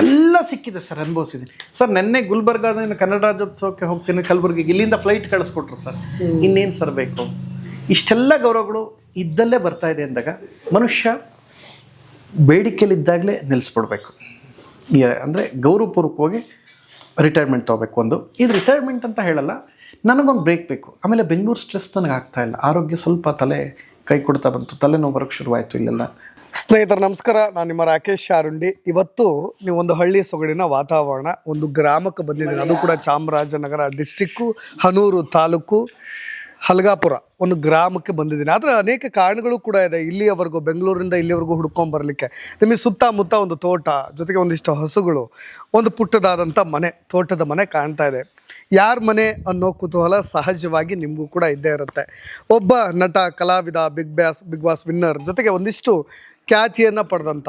ಎಲ್ಲ ಸಿಕ್ಕಿದೆ sir ಅನುಭವಿಸಿದ್ದೀನಿ sir ನೆನ್ನೆ ಗುಲ್ಬರ್ಗಾದಿಂದ ಕನ್ನಡ ರಾಜ್ಯೋತ್ಸವಕ್ಕೆ ಹೋಗ್ತೀನಿ ಕಲಬುರ್ಗಿಗೆ ಇಲ್ಲಿಂದ ಫ್ಲೈಟ್ ಕಳಿಸ್ಕೊಟ್ರು ಸರ್. ಇನ್ನೇನು ಸರ್ ಬೇಕು? ಇಷ್ಟೆಲ್ಲ ಗೌರವಗಳು ಇದ್ದಲ್ಲೇ ಬರ್ತಾ ಇದೆ ಅಂದಾಗ ಮನುಷ್ಯ ಬೇಡಿಕೆಯಲ್ಲಿದ್ದಾಗಲೇ ನಿಲ್ಲಿಸ್ಬಿಡ್ಬೇಕು ಅಂದರೆ ಗೌರವಪೂರ್ವಕವಾಗಿ ರಿಟೈರ್ಮೆಂಟ್ ತೊಗೋಬೇಕು ಒಂದು. ಇದು ರಿಟೈರ್ಮೆಂಟ್ ಅಂತ ಹೇಳಲ್ಲ ನನಗೊಂದು ಬ್ರೇಕ್ ಬೇಕು. ಆಮೇಲೆ ಬೆಂಗಳೂರು ಸ್ಟ್ರೆಸ್ ನನಗೆ ಆಗ್ತಾ ಇಲ್ಲ. ಆರೋಗ್ಯ ಸ್ವಲ್ಪ ತಲೆ ಕೈ ಕೊಡ್ತಾ ಬಂತು. ತಲೆನೋವು ಬರೋಕ್ಕೆ ಶುರುವಾಯಿತು ಇಲ್ಲೆಲ್ಲ. ಸ್ನೇಹಿತರೆ, ನಮಸ್ಕಾರ. ನಾನು ನಿಮ್ಮ ರಾಕೇಶ್ ಶಾರುಂಡಿ. ಇವತ್ತು ನೀವು ಒಂದು ಹಳ್ಳಿ ಸೊಗಡಿನ ವಾತಾವರಣ, ಒಂದು ಗ್ರಾಮಕ್ಕೆ ಬಂದಿದ್ದೀನಿ ಅದು ಕೂಡ ಚಾಮರಾಜನಗರ ಡಿಸ್ಟಿಕ್ಕು ಹನೂರು ತಾಲೂಕು, ಹಲಗಾಪುರ ಒಂದು ಗ್ರಾಮಕ್ಕೆ ಬಂದಿದ್ದೀನಿ. ಆದರೆ ಅನೇಕ ಕಾರಣಗಳು ಕೂಡ ಇದೆ. ಇಲ್ಲಿಯವರೆಗೂ, ಬೆಂಗಳೂರಿಂದ ಇಲ್ಲಿಯವರೆಗೂ ಹುಡ್ಕೊಂಡು ಬರಲಿಕ್ಕೆ. ನಿಮಗೆ ಸುತ್ತಮುತ್ತ ಒಂದು ತೋಟ, ಜೊತೆಗೆ ಒಂದಿಷ್ಟು ಹಸುಗಳು, ಒಂದು ಪುಟ್ಟದಾದಂಥ ಮನೆ, ತೋಟದ ಮನೆ ಕಾಣ್ತಾ ಇದೆ. ಯಾರ ಮನೆ ಅನ್ನೋ ಕುತೂಹಲ ಸಹಜವಾಗಿ ನಿಮಗೂ ಕೂಡ ಇದ್ದೇ ಇರುತ್ತೆ. ಒಬ್ಬ ನಟ, ಕಲಾವಿದ, Bigg Boss, Bigg Boss winner, ಜೊತೆಗೆ ಒಂದಿಷ್ಟು ಖ್ಯಾತಿಯನ್ನು ಪಡೆದಂಥ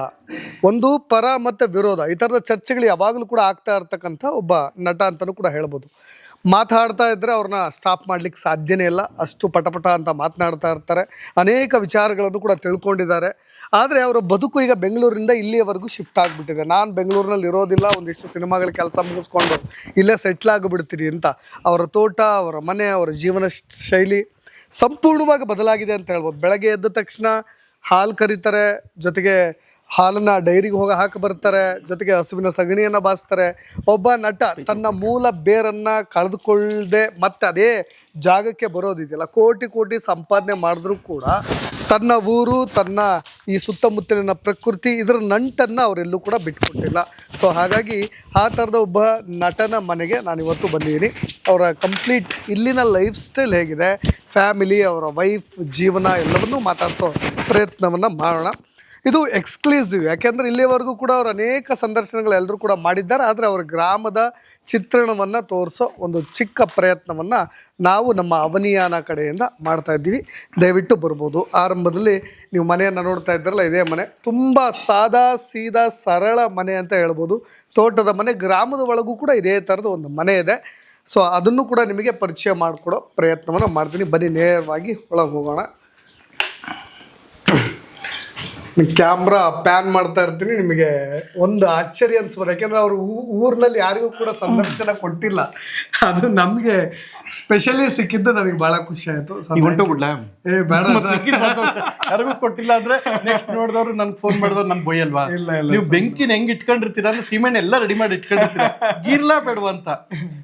ಒಂದು ಪರ ಮತ್ತು ವಿರೋಧ, ಈ ಥರದ ಚರ್ಚೆಗಳು ಯಾವಾಗಲೂ ಕೂಡ ಆಗ್ತಾ ಇರ್ತಕ್ಕಂಥ ಒಬ್ಬ ನಟ ಅಂತಲೂ ಕೂಡ ಹೇಳ್ಬೋದು. ಮಾತಾಡ್ತಾ ಇದ್ದರೆ ಅವ್ರನ್ನ ಸ್ಟಾಪ್ ಮಾಡ್ಲಿಕ್ಕೆ ಸಾಧ್ಯನೇ ಇಲ್ಲ. ಅಷ್ಟು ಪಟಪಟ ಅಂತ ಮಾತನಾಡ್ತಾ ಇರ್ತಾರೆ. ಅನೇಕ ವಿಚಾರಗಳನ್ನು ಕೂಡ ತಿಳ್ಕೊಂಡಿದ್ದಾರೆ. ಆದರೆ ಅವರ ಬದುಕು ಈಗ ಬೆಂಗಳೂರಿಂದ ಇಲ್ಲಿಯವರೆಗೂ ಶಿಫ್ಟ್ ಆಗಿಬಿಟ್ಟಿದೆ. ನಾನು ಬೆಂಗಳೂರಿನಲ್ಲಿ ಇರೋದಿಲ್ಲ, ಒಂದಿಷ್ಟು ಸಿನಿಮಾಗಳ ಕೆಲಸ ಮುಗಿಸ್ಕೊಂಡು ಇಲ್ಲೇ ಸೆಟ್ಲ್ ಆಗಿಬಿಡ್ತೀರಿ ಅಂತ ಅವರ ತೋಟ, ಅವರ ಮನೆ, ಅವರ ಜೀವನ ಶೈಲಿ ಸಂಪೂರ್ಣವಾಗಿ ಬದಲಾಗಿದೆ ಅಂತ ಹೇಳ್ಬೋದು. ಬೆಳಗ್ಗೆ ಎದ್ದ ತಕ್ಷಣ ಹಾಲು ಕರೀತಾರೆ, ಜೊತೆಗೆ ಹಾಲನ್ನ ಡೈರಿಗೆ ಹೋಗಿ ಹಾಕಿ ಬರ್ತಾರೆ, ಜೊತೆಗೆ ಹಸುವಿನ ಸಗಣಿಯನ್ನು ಬಾಸ್ತಾರೆ ಒಬ್ಬ ನಟ ತನ್ನ ಮೂಲ ಬೇರನ್ನ ಕಳೆದುಕೊಳ್ಳದೆ ಮತ್ತೆ ಅದೇ ಜಾಗಕ್ಕೆ ಬರೋದಿದೆಯಲ್ಲ, ಕೋಟಿ ಕೋಟಿ ಸಂಪಾದನೆ ಮಾಡಿದ್ರೂ ಕೂಡ ತನ್ನ ಊರು, ತನ್ನ ಈ ಸುತ್ತಮುತ್ತಲಿನ ಪ್ರಕೃತಿ ಇದರ ನಂಟನ್ನು ಅವರೆಲ್ಲೂ ಕೂಡ ಬಿಟ್ಕೊಟ್ಟಿಲ್ಲ. ಸೊ ಹಾಗಾಗಿ ಆ ಥರದ ಒಬ್ಬ ನಟನ ಮನೆಗೆ ನಾನು ಇವತ್ತು ಬಂದಿದ್ದೀನಿ. ಅವರ ಕಂಪ್ಲೀಟ್ ಇಲ್ಲಿನ ಲೈಫ್ ಸ್ಟೈಲ್ ಹೇಗಿದೆ, ಫ್ಯಾಮಿಲಿ, ಅವರ ವೈಫ್, ಜೀವನ ಎಲ್ಲವನ್ನೂ ಮಾತಾಡಿಸೋ ಪ್ರಯತ್ನವನ್ನು ಮಾಡೋಣ. ಇದು ಎಕ್ಸ್ಕ್ಲೂಸಿವ್ ಯಾಕೆಂದರೆ ಇಲ್ಲಿವರೆಗೂ ಕೂಡ ಅವರು ಅನೇಕ ಸಂದರ್ಶನಗಳು ಎಲ್ಲರೂ ಕೂಡ ಮಾಡಿದ್ದಾರೆ. ಆದರೆ ಅವರ ಗ್ರಾಮದ ಚಿತ್ರಣವನ್ನು ತೋರಿಸೋ ಒಂದು ಚಿಕ್ಕ ಪ್ರಯತ್ನವನ್ನು ನಾವು ನಮ್ಮ ಅವನಿಯಾನ ಕಡೆಯಿಂದ ಮಾಡ್ತಾ ಇದ್ದೀವಿ. ದಯವಿಟ್ಟು ಬರ್ಬೋದು. ಆರಂಭದಲ್ಲಿ ನೀವು ಮನೆಯನ್ನು ನೋಡ್ತಾ ಇದ್ದಾರಲ್ಲ ಇದೇ ಮನೆ. ತುಂಬ ಸಾದಾ, ಸೀದಾ, ಸರಳ ಮನೆ ಅಂತ ಹೇಳ್ಬೋದು. ತೋಟದ ಮನೆ, ಗ್ರಾಮದ ಒಳಗೂ ಕೂಡ ಇದೇ ಥರದ ಒಂದು ಮನೆ ಇದೆ. ಸೊ ಅದನ್ನು ಕೂಡ ನಿಮಗೆ ಪರಿಚಯ ಮಾಡಿಕೊಡೋ ಪ್ರಯತ್ನವನ್ನು ಮಾಡ್ತೀನಿ. ಬನ್ನಿ, ನೇರವಾಗಿ ಒಳಗೆ ಹೋಗೋಣ. ಕ್ಯಾಮ್ರಾ ಪ್ಯಾನ್ ಮಾಡ್ತಾ ಇರ್ತೀನಿ, ನಿಮಗೆ ಒಂದು ಆಶ್ಚರ್ಯ ಅನ್ಸ್ಬೋದು. ಯಾಕಂದ್ರೆ ಅವರು ಊರಿನಲ್ಲಿ ಯಾರಿಗೂ ಕೂಡ ಸಂದರ್ಶನ ಕೊಟ್ಟಿಲ್ಲ. ಅದು ನಮಗೆ ಸ್ಪೆಷಲಿ ಸಿಕ್ಕಿದ್ದು ನನಗೆ ಬಹಳ ಖುಷಿ ಆಯ್ತು. ಹೊಂಟೋಗ್ಬಿಡ್ಲಾ ಏ ಬೇಡ. ಯಾರಿಗೂ ಕೊಟ್ಟಿಲ್ಲ ಅಂದ್ರೆ ನೆಕ್ಸ್ಟ್ ನೋಡಿದವ್ರು ನನ್ ಫೋನ್ ಮಾಡಿದವ್ರು ನನ್ ಬೊಯ್ಯಲ್ವಾ ಇಲ್ಲ, ಇಲ್ಲ ನೀವು ಬೆಂಕಿನ ಹೆಂಗ್ ಇಟ್ಕೊಂಡಿರ್ತೀರ ಅಂದ್ರೆ ಸಿಮೆಂಟ್ ಎಲ್ಲ ರೆಡಿ ಮಾಡಿ ಇಟ್ಕೊಂಡಿರ್ತೀರ? ಗಿರ್ಲಾ ಬೇಡವಾ ಅಂತ.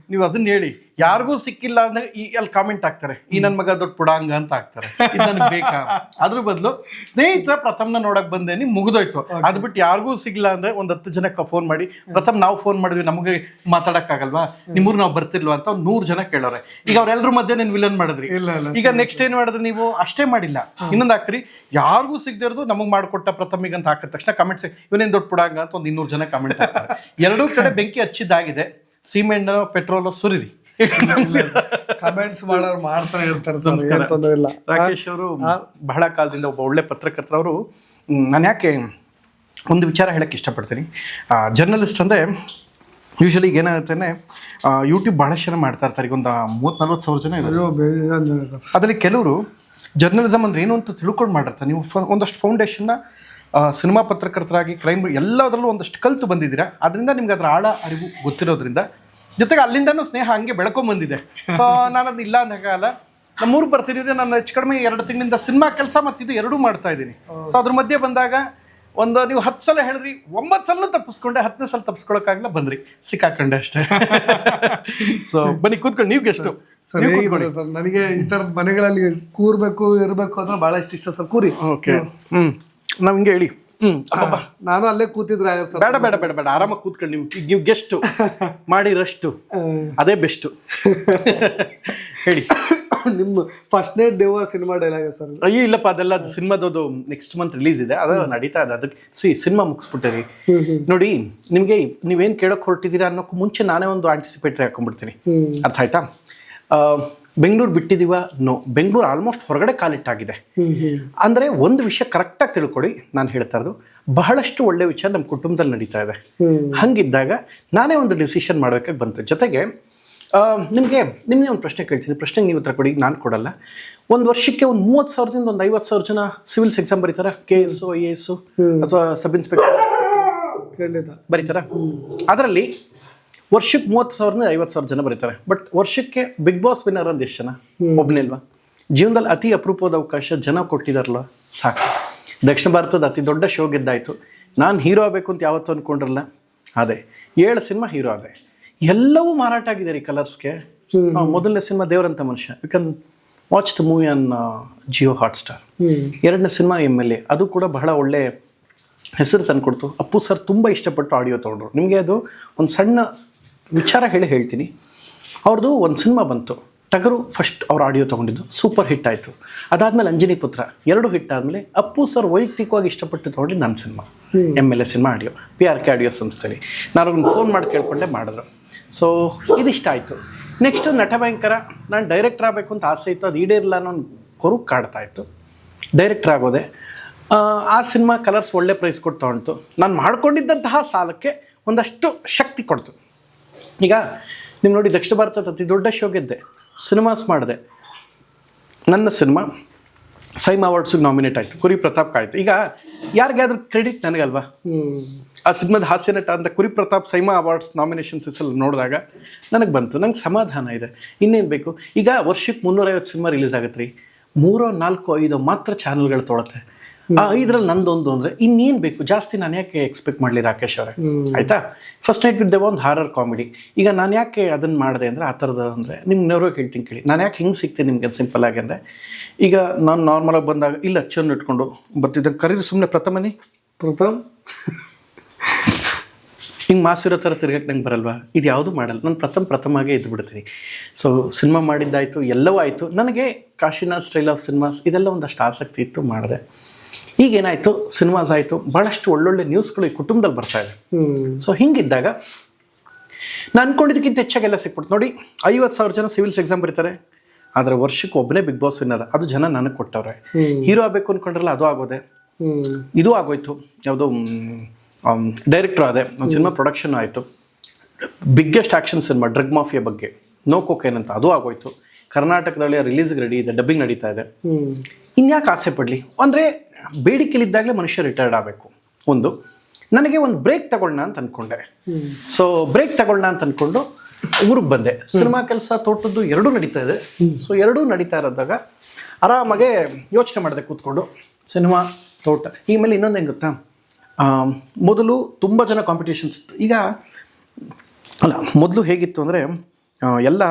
ನೀವು ಅದನ್ನ ಹೇಳಿ. ಯಾರಿಗೂ ಸಿಕ್ಕಿಲ್ಲ ಅಂದ್ರೆ ಈ ಅಲ್ಲಿ ಕಾಮೆಂಟ್ ಹಾಕ್ತಾರೆ. ಈ ನನ್ ಮಗ ದೊಡ್ಡ ಪುಡಾಂಗ ಅಂತ ಹಾಕ್ತಾರೆ. ನನಗೆ ಬೇಕಾ? ಅದ್ರ ಬದಲು ಸ್ನೇಹಿತರ ಪ್ರಥಮ್ನ ನೋಡಕ್ ಬಂದೆ ನೀವು ಮುಗಿದೋಯ್ತು. ಅದ್ ಬಿಟ್ಟು ಯಾರಿಗೂ ಸಿಗ್ಲಿಲ್ಲ ಅಂದ್ರೆ ಒಂದ್ ಹತ್ತು ಜನಕ್ಕೆ ಫೋನ್ ಮಾಡಿ ಪ್ರಥಮ್ ನಾವು ಫೋನ್ ಮಾಡಿದ್ವಿ ನಮಗೆ ಮಾತಾಡಕ್ಕಾಗಲ್ವಾ? ನಿಮ್ಮೂರ್ ನಾವು ಬರ್ತಿಲ್ವಾ? ಅಂತ ನೂರ್ ಜನ ಕೇಳೋರೆ. ಈಗ ಅವ್ರೆಲ್ರ ಮಧ್ಯೆ ನೀನ್ ವಿಲನ್ ಮಾಡಿದ್ರಿ. ಈಗ ನೆಕ್ಸ್ಟ್ ಏನ್ ಮಾಡಿದ್ರಿ ನೀವು? ಅಷ್ಟೇ ಮಾಡಿಲ್ಲ. ಇನ್ನೊಂದು ಹಾಕ್ರಿ. ಯಾರಿಗೂ ಸಿಗದೆ ಇರೋದು ನಮಗ್ ಮಾಡ್ಕೊಟ್ಟ ಪ್ರಥಮಿಗೆ ಅಂತ ಹಾಕಿದ ತಕ್ಷಣ ಕಮೆಂಟ್ಸ್ ಇವನೇನ್ ದೊಡ್ಡ ಪುಡಾಂಗ ಅಂತ ಒಂದು ಇನ್ನೂರು ಜನ ಕಮೆಂಟ್ ಎರಡೂ ಕಡೆ ಬೆಂಕಿ ಹಚ್ಚಿದ್ದಾಗಿದೆ. ಸಿಮೆಂಟ್ ಪೆಟ್ರೋಲ್ ಸುರಿರಿ. ಕಮೆಂಟ್ಸ್ ಮಾಡೋರು ಮಾಡ್ತಾನೆ ಇರ್ತಾರೆ ಇಲ್ಲ. ರಾಕೇಶ್ ಅವರು ಬಹಳ ಕಾಲದಿಂದ ಒಬ್ಬ ಒಳ್ಳೆ ಪತ್ರಕರ್ತರವರು ನಾನು ಯಾಕೆ ಒಂದು ವಿಚಾರ ಹೇಳಕ್ಕೆ ಇಷ್ಟಪಡ್ತೀನಿ? ಜರ್ನಲಿಸ್ಟ್ ಅಂದರೆ ಯೂಶಲಿ ಈಗ ಏನಾಗುತ್ತೆ ಯೂಟ್ಯೂಬ್ ಭಾಳಷ್ಟು ಜನ ಮಾಡ್ತಾ ಇರ್ತಾರೆ ಈಗ ಒಂದು ಮೂವತ್ತು ನಲ್ವತ್ತು ಸಾವಿರ ಜನ ಇದ್ದಾರೆ. ಅದರಲ್ಲಿ ಕೆಲವರು ಜರ್ನಲಿಸಮ್ ಅಂದ್ರೆ ಏನು ಅಂತ ತಿಳ್ಕೊಂಡು ಮಾಡಿರ್ತಾರೆ. ನೀವು ಒಂದಷ್ಟು ಫೌಂಡೇಶನ್ನ ಸಿನಿಮಾ ಪತ್ರಕರ್ತರಾಗಿ ಕ್ರೈಮ್ ಎಲ್ಲದರಲ್ಲೂ ಒಂದಷ್ಟು ಕಲ್ತು ಬಂದಿದ್ದೀರಾ? ಅದರಿಂದ ನಿಮ್ಗೆ ಅದರ ಆಳ ಅರಿವು ಗೊತ್ತಿರೋದ್ರಿಂದ ಜೊತೆಗೆ ಅಲ್ಲಿಂದನೂ ಸ್ನೇಹ ಹಂಗೆ ಬೆಳ್ಕೊಂಬಂದಿದೆ ಸೊ ನಾನು ಅದು ಇಲ್ಲ ಅಂದಾಗಲ್ಲ ನಮ್ಮೂರು ಬರ್ತೀನಿ ನಾನು ಹೆಚ್ಚು ಕಡಿಮೆ ಎರಡು ತಿಂಗಳಿಂದ ಸಿನಿಮಾ ಕೆಲಸ ಮತ್ತು ಇದು ಎರಡೂ ಮಾಡ್ತಾ ಇದ್ದೀನಿ. ಸೊ ಅದ್ರ ಮಧ್ಯೆ ಬಂದಾಗ ಒಂದು ನೀವು ಹತ್ತು ಸಲ ಹೇಳ್ರಿ ಒಂಬತ್ತು ಸಲ ತಪ್ಪಿಸ್ಕೊಂಡೆ ಹತ್ತನೇ ಸಲ ತಪ್ಪಿಸ್ಕೊಳಕ್ಕಾಗಲ್ಲ ಬಂದ್ರಿ. ಸಿಕ್ಕಾಕೊಂಡೆ ಅಷ್ಟೇ. ಸೊ ಬನ್ನಿ ಕೂತ್ಕೊಂಡು ನೀವು ಗೆಸ್ಟು ಸರ್ ಸರ್? ನನಗೆ ಈ ಥರದ ಮನೆಗಳಲ್ಲಿ ಕೂರ್ಬೇಕು ಇರಬೇಕು ಅಂದ್ರೆ ಬಹಳ ಇಷ್ಟ ಇಷ್ಟ ಸರ್ ಕೂರಿ. Okay hmm. ನಾವ್ ಹಿಂಗೆ ಹೇಳಿ. ನಾನು ಅಲ್ಲೇ ಕೂತಿದ್ರೆ ಸರ್. ಬೇಡ ಬೇಡ ಬೇಡ ಬೇಡ. ಆರಾಮಾಗಿ ಕೂತ್ಕೊಂಡು ನೀವು. ನೀವು ಗೆಸ್ಟು ಮಾಡಿರಷ್ಟು. ಅದೇ ಬೆಸ್ಟು ಹೇಳಿ. ನಿಮ್ಮ ಫಸ್ಟ್ ನೇ ದೇವ ಸಿನಿಮಾ ಡೈಲಾಗ ಸರ್ ಅಯ್ಯೋ ಇಲ್ಲಪ್ಪ ಅದೆಲ್ಲ ಸಿನಿಮಾದದು ನೆಕ್ಸ್ಟ್ ಮಂತ್ ರಿಲೀಸ್ ಇದೆ. ಅದು ನಡೀತಾ ಇದೆ. ಅದಕ್ಕೆ ಸಿ ಸಿನಿಮಾ ಮುಗಿಸ್ಬಿಟ್ಟಿರಿ. ನೋಡಿ ನಿಮಗೆ ನೀವೇನು ಕೇಳೋಕೆ ಹೊರಟಿದ್ದೀರಾ ಅನ್ನೋಕ್ಕೂ ಮುಂಚೆ ನಾನೇ ಒಂದು ಆಂಟಿಸಿಪೇಟ್ರಿ ಹಾಕೊಂಡ್ಬಿಡ್ತೀನಿ. ಅರ್ಥ ಆಯ್ತಾ? ಬೆಂಗಳೂರು ಬಿಟ್ಟಿದೀವ ನೋ ಬೆಂಗಳೂರು ಆಲ್ಮೋಸ್ಟ್ ಹೊರಗಡೆ ಕಾಲಿಟ್ಟಾಗಿದೆ. ಅಂದರೆ ಒಂದು ವಿಷಯ ಕರೆಕ್ಟಾಗಿ ತಿಳ್ಕೊಳ್ಳಿ. ನಾನು ಹೇಳ್ತಾ ಇರೋದು ಬಹಳಷ್ಟು ಒಳ್ಳೆ ವಿಚಾರ ನಮ್ಮ ಕುಟುಂಬದಲ್ಲಿ ನಡೀತಾ ಇದೆ. ಹಂಗಿದ್ದಾಗ ನಾನೇ ಒಂದು ಡಿಸಿಷನ್ ಮಾಡಬೇಕಾಗಿ ಬಂತು. ಜೊತೆಗೆ ನಿಮಗೆ ನಿಮ್ಮನ್ನೇ ಒಂದು ಪ್ರಶ್ನೆ ಕೇಳ್ತೀನಿ. ಪ್ರಶ್ನೆಗೆ ನೀವು ಉತ್ತರ ಕೊಡಿ ನಾನು ಕೊಡಲ್ಲ. ಒಂದು ವರ್ಷಕ್ಕೆ ಒಂದು ಮೂವತ್ತು ಸಾವಿರದಿಂದ ಒಂದು ಐವತ್ತು ಸಾವಿರ ಜನ civils exam ಬರೀತಾರ? K S I A S ಅಥವಾ ಸಬ್ ಇನ್ಸ್ಪೆಕ್ಟರ್ ಬರೀತಾರ? ಅದರಲ್ಲಿ ವರ್ಷಕ್ಕೆ ಮೂವತ್ತು ಸಾವಿರದಿಂದ ಐವತ್ತು ಸಾವಿರ ಜನ ಬರೀತಾರೆ. ಬಟ್ ವರ್ಷಕ್ಕೆ ಬಿಗ್ ಬಾಸ್ ವಿನ್ನರ್ ಅಂದ್ರೆ ಎಷ್ಟು ಜನ? ಒಬ್ಬನೇ ಅಲ್ವಾ? ಜೀವನದಲ್ಲಿ ಅತಿ ಅಪರೂಪದ ಅವಕಾಶ ಜನ ಕೊಟ್ಟಿದಾರಲ್ಲ ಸಾಕು. ದಕ್ಷಿಣ ಭಾರತದ ಅತಿ ದೊಡ್ಡ ಶೋ ಗೆದ್ದಾಯಿತು. ನಾನು ಹೀರೋ ಆಗಬೇಕು ಅಂತ ಯಾವತ್ತೂ ಅಂದ್ಕೊಂಡ್ರಲ್ಲ ಅದೇ ಏಳು ಸಿನಿಮಾ ಹೀರೋ ಅದೇ ಎಲ್ಲವೂ ಮಾರಾಟ ಆಗಿದೆ ರೀ ಕಲರ್ಸ್ಗೆ. ಮೊದಲನೇ cinema Devaranta Manushya. You can watch the movie on Jio Hotstar ಎರಡನೇ ಸಿನಿಮಾ ಎಂ ಎಲ್ ಎ ಅದು ಕೂಡ ಬಹಳ ಒಳ್ಳೆ ಹೆಸರು ತಂದುಕೊಡ್ತು ಅಪ್ಪು ಸರ್ ತುಂಬ ಇಷ್ಟಪಟ್ಟು ಆಡಿಯೋ ತೊಗೊಂಡ್ರು. ನಿಮಗೆ ಅದು ಒಂದು ಸಣ್ಣ ವಿಚಾರ ಹೇಳಿ ಹೇಳ್ತೀನಿ. ಅವ್ರದ್ದು ಒಂದು ಸಿನಿಮಾ ಬಂತು. ಟಗರು ಫಸ್ಟ್ ಅವ್ರ ಆಡಿಯೋ ತೊಗೊಂಡಿದ್ದು. ಸೂಪರ್ ಹಿಟ್ ಆಯಿತು. ಅದಾದಮೇಲೆ ಅಂಜನಿ ಪುತ್ರ. ಎರಡು ಹಿಟ್ ಆದಮೇಲೆ ಅಪ್ಪು ಸರ್ ವೈಯಕ್ತಿಕವಾಗಿ ಇಷ್ಟಪಟ್ಟು ತೊಗೊಂಡಿದ್ದು ನನ್ನ cinema. M L A cinema audio. P R K audio ಸಂಸ್ಥೆಲಿ. ನಾನು ಅವ್ರನ್ನ ಫೋನ್ ಮಾಡಿ ಕೇಳ್ಕೊಂಡೆ ಮಾಡಿದ್ರು. ಸೊ ಇದಿಷ್ಟ ಆಯಿತು ನೆಕ್ಸ್ಟು ನಟ ಭಯಂಕರ ನಾನು ಡೈರೆಕ್ಟರ್ ಆಗಬೇಕು ಅಂತ ಆಸೆ ಇತ್ತು ಅದು ಈಡೇರಿಲ್ಲ ಅನ್ನೋ ಕೊರು ಕಾಡ್ತಾ ಇತ್ತು. ಡೈರೆಕ್ಟರ್ ಆಗೋದೆ. ಆ, ಸಿನಿಮಾ ಕಲರ್ಸ್ ಒಳ್ಳೆ ಪ್ರೈಸ್ ಕೊಟ್ಟು ಉಂಟು. ನಾನು ಮಾಡ್ಕೊಂಡಿದ್ದಂತಹ ಸಾಲಕ್ಕೆ ಒಂದಷ್ಟು ಶಕ್ತಿ ಕೊಡ್ತು. ಈಗ ನೀವು ನೋಡಿ ದಕ್ಷಿಣ ಭಾರತದ ಅತಿ ದೊಡ್ಡ ಶೋ ಗೆದ್ದೆ. ಸಿನಿಮಾಸ್ ಮಾಡಿದೆ. ನನ್ನ ಸಿನಿಮಾ ಸೈಮ್ ಅವಾರ್ಡ್ಸಿಗೆ ನಾಮಿನೇಟ್ ಆಯಿತು. ಕುರಿ ಪ್ರತಾಪ್ ಕಾಯ್ತು. ಈಗ ಯಾರಿಗಾದ್ರೂ ಕ್ರೆಡಿಟ್ ನನಗಲ್ವಾ? ಆ ಸಿನಿಮಾದ ಹಾಸ್ಯ ನಟ ಅಂತ ಕುರಿ ಪ್ರತಾಪ್ ಸೈಮಾ ಅವಾರ್ಡ್ಸ್ ನಾಮಿನೇಷನ್ಸ್ ಹೆಸರು ನೋಡಿದಾಗ ನನಗೆ ಬಂತು. ನಂಗೆ ಸಮಾಧಾನ ಇದೆ. ಇನ್ನೇನು ಬೇಕು? ಈಗ ವರ್ಷಕ್ಕೆ ಮುನ್ನೂರೈವತ್ತು ಸಿನಿಮಾ ರಿಲೀಸ್ ಆಗುತ್ತೆ ರೀ ಮೂರೋ ನಾಲ್ಕು ಐದು ಮಾತ್ರ ಚಾನಲ್ಗಳು ತೊಳತ್ತೆ. ಆ ಐದರಲ್ಲಿ ನಂದೊಂದು ಅಂದರೆ ಇನ್ನೇನು ಬೇಕು? ಜಾಸ್ತಿ ನಾನು ಯಾಕೆ ಎಕ್ಸ್ಪೆಕ್ಟ್ ಮಾಡಲಿ ರಾಕೇಶ್ ಅವರೇ? ಆಯಿತಾ? ಫಸ್ಟ್ ನೈಟ್ ವಿದ್ಯವ ಒಂದು ಹಾರರ್ ಕಾಮಿಡಿ ಈಗ ನಾನು ಯಾಕೆ ಅದನ್ನು ಮಾಡಿದೆ ಅಂದರೆ ಆ ಥರದ ಅಂದರೆ ನಿಮ್ಮ ನೆವರೋ ಹೇಳ್ತೀನಿ ಕೇಳಿ. ನಾನು ಯಾಕೆ ಹಿಂಗೆ ಸಿಗ್ತೀನಿ ನಿಮ್ಗೆ ಸಿಂಪಲ್ ಆಗಿ ಅಂದರೆ? ಈಗ ನಾನು ನಾರ್ಮಲಾಗಿ ಬಂದಾಗ ಇಲ್ಲ ಅಚ್ಚನ್ನು ಇಟ್ಕೊಂಡು ಬರ್ತಿದ್ದಂಗೆ ಕರೀರಿ ಸುಮ್ಮನೆ ಪ್ರಥಮನಿ. ಪ್ರಥಮ್? ಹಿಂಗೆ ಮಾಸಿರೋ ಥರ ತಿರ್ಗಕ್ಕೆ ನಂಗೆ ಬರಲ್ವಾ? ಇದು ಯಾವುದು ಮಾಡಲ್ಲ. ನಾನು ಪ್ರಥಮ ಪ್ರಥಮಾಗೆ ಇದ್ದು ಬಿಡ್ತೀನಿ. ಸೊ ಸಿನಿಮಾ ಮಾಡಿದ್ದಾಯಿತು ಎಲ್ಲವೂ ಆಯಿತು. ನನಗೆ ಕಾಶಿನಾಥ್ ಸ್ಟೈಲ್ ಆಫ್ ಸಿನಿಮಾಸ್ ಇದೆಲ್ಲ ಒಂದಷ್ಟು ಆಸಕ್ತಿ ಇತ್ತು ಮಾಡಿದೆ. ಈಗೇನಾಯಿತು? ಸಿನಿಮಾಸ್ ಆಯಿತು. ಭಾಳಷ್ಟು ಒಳ್ಳೊಳ್ಳೆ ನ್ಯೂಸ್ಗಳು ಈ ಕುಟುಂಬದಲ್ಲಿ ಬರ್ತಾ ಇದೆ. ಸೊ ಹಿಂಗಿದ್ದಾಗ ನಾನು ಅಂದ್ಕೊಂಡಿದ್ದಕ್ಕಿಂತ ಹೆಚ್ಚಾಗೆಲ್ಲ ಸಿಕ್ಬಿಡ್ತು. ನೋಡಿ ಐವತ್ತು ಸಾವಿರ ಜನ ಸಿವಿಲ್ಸ್ ಎಕ್ಸಾಮ್ ಬರೀತಾರೆ. ಆದರೆ ವರ್ಷಕ್ಕೆ ಒಬ್ಬನೇ ಬಿಗ್ ಬಾಸ್ ವಿನ್ನರ್ ಅದು ಜನ ನನಗೆ ಕೊಟ್ಟವ್ರೆ. ಹೀರೋ ಆಗಬೇಕು ಅಂದ್ಕೊಂಡ್ರಲ್ಲ ಅದು ಆಗೋದೆ. ಇದು ಆಗೋಯ್ತು. ಯಾವುದೋ ಡೈರೆಕ್ಟರ್ ಆದೆ. ಒಂದು ಸಿನಿಮಾ ಪ್ರೊಡಕ್ಷನ್ ಆಯಿತು. Biggest action cinema drug mafia ಬಗ್ಗೆ. ನೋ ಕೊಕೇನ್ ಅಂತ ಅದು ಆಗೋಯ್ತು. ಕರ್ನಾಟಕದಲ್ಲಿ ರಿಲೀಸ್ಗೆ ರೆಡಿ ಇದೆ ಡಬ್ಬಿಂಗ್ ನಡೀತಾ ಇದೆ. ಇನ್ಯಾಕೆ ಆಸೆ ಪಡಲಿ? ಅಂದರೆ ಬೇಡಿಕೆಲಿದ್ದಾಗಲೇ ಮನುಷ್ಯ ರಿಟೈರ್ಡ್ ಆಗಬೇಕು. ಒಂದು ನನಗೆ ಒಂದು ಬ್ರೇಕ್ ತಗೊಳ್ಳೋಣ ಅಂತ ಅಂದ್ಕೊಂಡೆ ಸೊ ಬ್ರೇಕ್ ತಗೊಳ್ಳೋಣ ಅಂತ ಅಂದ್ಕೊಂಡು ಊರಿಗೆ ಬಂದೆ. ಸಿನಿಮಾ ಕೆಲಸ ತೋಟದ್ದು ಎರಡೂ ನಡೀತಾ ಇದೆ. ಸೊ ಎರಡೂ ನಡೀತಾ ಇರೋದಾಗ ಆರಾಮಾಗೆ ಯೋಚನೆ ಮಾಡಿದೆ ಕೂತ್ಕೊಂಡು. ಸಿನಿಮಾ ತೋಟ. ಈ ಮೇಲೆ ಇನ್ನೊಂದು ಹೆಂಗೆ ಗೊತ್ತಾ? ಮೊದಲು ತುಂಬ ಜನ ಕಾಂಪಿಟೇಷನ್ಸ್ ಇತ್ತು. ಈಗ ಅಲ್ಲ ಮೊದಲು ಹೇಗಿತ್ತು ಅಂದರೆ ಎಲ್ಲ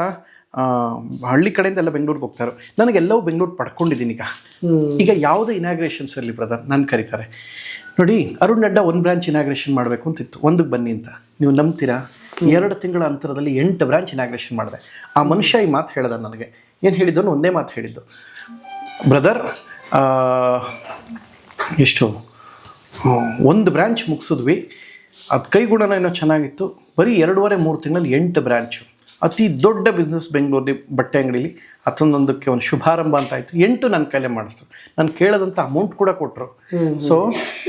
ಹಳ್ಳಿ ಕಡೆಯಿಂದ ಎಲ್ಲ ಬೆಂಗಳೂರಿಗೆ ಹೋಗ್ತಾರೆ. ನನಗೆಲ್ಲವೂ ಬೆಂಗಳೂರು ಪಡ್ಕೊಂಡಿದ್ದೀನಿ ಈಗ. ಈಗ ಯಾವುದೇ ಇನಾಗ್ರೇಷನ್ಸ್ ಇರಲಿ ಬ್ರದರ್ ನಾನು ಕರೀತಾರೆ. ನೋಡಿ ಅರುಣ್ ನಡ್ಡಾ ಒಂದು ಬ್ರಾಂಚ್ ಇನಾಗ್ರೇಷನ್ ಮಾಡಬೇಕು ಅಂತಿತ್ತು ಒಂದಕ್ಕೆ ಬನ್ನಿ ಅಂತ. ನೀವು ನಂಬ್ತೀರಾ? ಎರಡು ತಿಂಗಳ ಅಂತರದಲ್ಲಿ ಎಂಟು ಬ್ರಾಂಚ್ ಇನಾಗ್ರೇಷನ್ ಮಾಡಿದೆ. ಆ ಮನುಷ್ಯ ಈ ಮಾತು ಹೇಳ್ದ ನನಗೆ. ಏನು ಹೇಳಿದ್ದು? ಒಂದೇ ಮಾತು ಹೇಳಿದ್ದು. ಬ್ರದರ್ ಎಷ್ಟು? ಒಂದು ಬ್ರ್ಯಾಂಚ್ ಮುಗಿಸಿದ್ವಿ. ಅದು ಕೈಗೂಡನ ಏನೋ ಚೆನ್ನಾಗಿತ್ತು. ಬರೀ ಎರಡೂವರೆ ಮೂರು ತಿಂಗಳಲ್ಲಿ ಎಂಟು ಬ್ರ್ಯಾಂಚು ಅತಿ ದೊಡ್ಡ ಬಿಸ್ನೆಸ್ ಬೆಂಗಳೂರಲ್ಲಿ ಬಟ್ಟೆ ಅಂಗಡಿಲಿ ಹತ್ತೊಂದೊಂದಕ್ಕೆ ಒಂದು ಶುಭಾರಂಭ ಅಂತ ಆಯಿತು. ಎಂಟು ನನ್ನ ಕೈಲೇ ಮಾಡಿಸ್ತು. ನಾನು ಕೇಳದಂಥ ಅಮೌಂಟ್ ಕೂಡ ಕೊಟ್ಟರು ಸೊ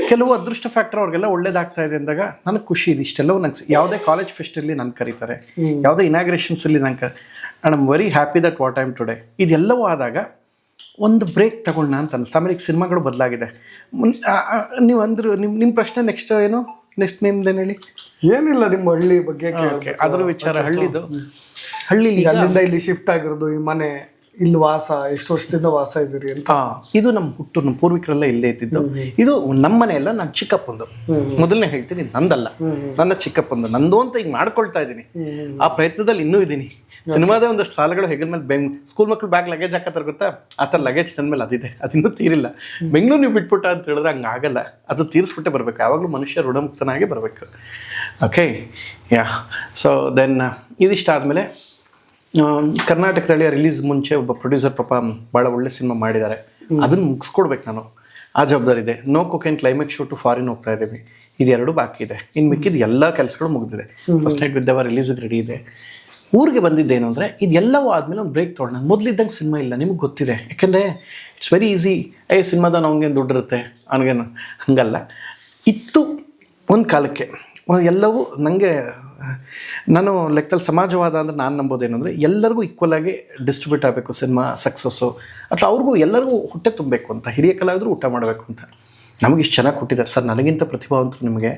ಕೆಲವು ಅದೃಷ್ಟ ಫ್ಯಾಕ್ಟರ್ ಅವ್ರಿಗೆಲ್ಲ ಒಳ್ಳೇದಾಗ್ತಾ ಇದೆ ಅಂದಾಗ ನನಗೆ ಖುಷಿ ಇದೆ. ಇಷ್ಟೆಲ್ಲವೂ ನಂಗೆ ಯಾವುದೇ ಕಾಲೇಜ್ ಫೆಸ್ಟಲ್ಲಿ ನಾನು ಕರೀತಾರೆ. ಯಾವುದೇ ಇನಾಗ್ರೇಷನ್ಸಲ್ಲಿ ನಂಗೆ I am very happy that what I'm today ಇದೆಲ್ಲವೂ ಆದಾಗ ಒಂದು ಬ್ರೇಕ್ ತಗೊಳ್ಳೋಣ ಅಂತ ಅನಿಸ್ತು ಆಮೇಲೆ ಈಗ ಸಿನಿಮಾಗಳು ಬದಲಾಗಿದೆ. ಮುನ್- ನೀವು ಅಂದ್ರು ನಿಮ್ಮ ನಿಮ್ಮ ಪ್ರಶ್ನೆ ನೆಕ್ಸ್ಟ್ ಏನು? ನೆಕ್ಸ್ಟ್ ನಿಮ್ದೇನು ಹೇಳಿ? ಏನಿಲ್ಲ ನಿಮ್ಮ ಹಳ್ಳಿ ಬಗ್ಗೆ ಕೇಳೋಕೆ ಓಕೆ ಅದ್ರ ವಿಚಾರ ಹಳ್ಳಿದು. ಹಳ್ಳಿ ಅಲ್ಲಿಂದ ಇಲ್ಲಿ ಶಿಫ್ಟ್ ಆಗಿರೋದು ಈ ಮನೆ ಇಲ್ಲಿ ವಾಸ ಎಷ್ಟು ವರ್ಷದಿಂದ ವಾಸ ಇದ್ದೀರಿ ಅಂತ. ಇದು ನಮ್ಮ ಹುಟ್ಟು ನಮ್ಮ ಪೂರ್ವಿಕರೆಲ್ಲ ಇಲ್ಲೇ ಇದ್ದಿದ್ದು. ಇದು ನಮ್ಮ ಮನೆಯೆಲ್ಲ ಅಲ್ಲ ನನ್ನ ಚಿಕ್ಕಪ್ಪಂದು ಮೊದಲನೇ ಹೇಳ್ತೀನಿ ನಂದಲ್ಲ. ನನ್ನ ಚಿಕ್ಕಪ್ಪಂದು. ನಂದು ಅಂತ ಈಗ ಮಾಡ್ಕೊಳ್ತಾ ಇದ್ದೀನಿ. ಆ ಪ್ರಯತ್ನದಲ್ಲಿ ಇನ್ನೂ ಇದ್ದೀನಿ. ಸಿನಿಮಾದೇ ಒಂದಷ್ಟು ಸಾಲಗಳು ಹೆಗಲ ಮೇಲೆ ಬೆಂಗ್ ಸ್ಕೂಲ್ ಮಕ್ಳು ಬ್ಯಾಗ್ ಲಗೇಜ್ ಹಾಕತ್ತಾರೆ ಗೊತ್ತಾ? ಆ ಥರ ಲಗೇಜ್ ನನ್ನ ಮೇಲೆ ಅದಿದೆ. ಅದಿನ್ನೂ ತೀರಿಲ್ಲ. ಬೆಂಗಳೂರು ನೀವು ಬಿಟ್ಬಿಟ್ಟ ಅಂತ ಹೇಳಿದ್ರೆ ಹಂಗೆ ಆಗಲ್ಲ. ಅದು ತೀರಿಸ್ಬಿಟ್ಟೆ ಬರಬೇಕು. ಯಾವಾಗಲೂ ಮನುಷ್ಯ ಋಣಮುಕ್ತನಾಗೆ ಬರಬೇಕು. ಓಕೆ ಯಾ ಸೊ ದೆನ್ ಇದಿಷ್ಟ ಆದಮೇಲೆ ಕರ್ನಾಟಕದಲ್ಲಿ ರಿಲೀಸ್ ಮುಂಚೆ ಒಬ್ಬ ಪ್ರೊಡ್ಯೂಸರ್ ಪಾಪ ಭಾಳ ಒಳ್ಳೆ ಸಿನಿಮಾ ಮಾಡಿದ್ದಾರೆ. ಅದನ್ನು ಮುಗಿಸ್ಕೊಡ್ಬೇಕು ನಾನು. ಆ ಜವಾಬ್ದಾರಿ ಇದೆ. No cocaine shoot foreign ಹೋಗ್ತಾ ಇದ್ದೀವಿ ಇದೆರಡು ಬಾಕಿ ಇದೆ. ಇನ್ನು ಮಿಕ್ಕಿದ ಎಲ್ಲ ಕೆಲಸಗಳು ಮುಗಿದಿದೆ. ಫಸ್ಟ್ ನೈಟ್ ವಿದ್ಯಾವ ರಿಲೀಸಿಗೆ ರೆಡಿ ಇದೆ. ಊರಿಗೆ ಬಂದಿದ್ದೇನು ಅಂದರೆ ಇದೆಲ್ಲವೂ ಆದಮೇಲೆ ಒಂದು ಬ್ರೇಕ್ ತೊಗೊಳ್ಳೋಣ. ಮೊದಲಿದ್ದಂಗೆ ಸಿನಿಮಾ ಇಲ್ಲ, ನಿಮಗೆ ಗೊತ್ತಿದೆ. ಯಾಕೆಂದರೆ ಇಟ್ಸ್ ವೆರಿ ಈಸಿ ಏ, ಸಿನಿಮಾದ ಅವ್ನಿಗೇನು ದುಡ್ಡಿರುತ್ತೆ ಅವನಿಗೇನು? ಹಂಗಲ್ಲ. ಇತ್ತು ಒಂದು ಕಾಲಕ್ಕೆ. ಎಲ್ಲವೂ ನನಗೆ ನಾನು ಲೆಕ್ಕದಲ್ಲಿ ಸಮಾಜವಾದ ಅಂದರೆ ನಾನು ನಂಬೋದೇನೆಂದರೆ ಎಲ್ಲರಿಗೂ ಈಕ್ವಲ್ ಆಗಿ ಡಿಸ್ಟ್ರಿಬ್ಯೂಟ್ ಆಗಬೇಕು ಸಿನಿಮಾ ಸಕ್ಸಸ್ಸು ಅಥವಾ ಅವ್ರಿಗೂ ಎಲ್ಲರಿಗೂ ಹುಟ್ಟೆ ತುಂಬಬೇಕು ಅಂತ, ಹಿರಿಯ ಕಲಾವಿದರು ಊಟ ಮಾಡಬೇಕು ಅಂತ. ನಮಗೆ ಇಷ್ಟು ಚೆನ್ನಾಗಿ ಕೊಟ್ಟಿದ್ದಾರೆ ಸರ್, ನನಗಿಂತ ಪ್ರತಿಭಾವಂತರು ನಿಮಗೆ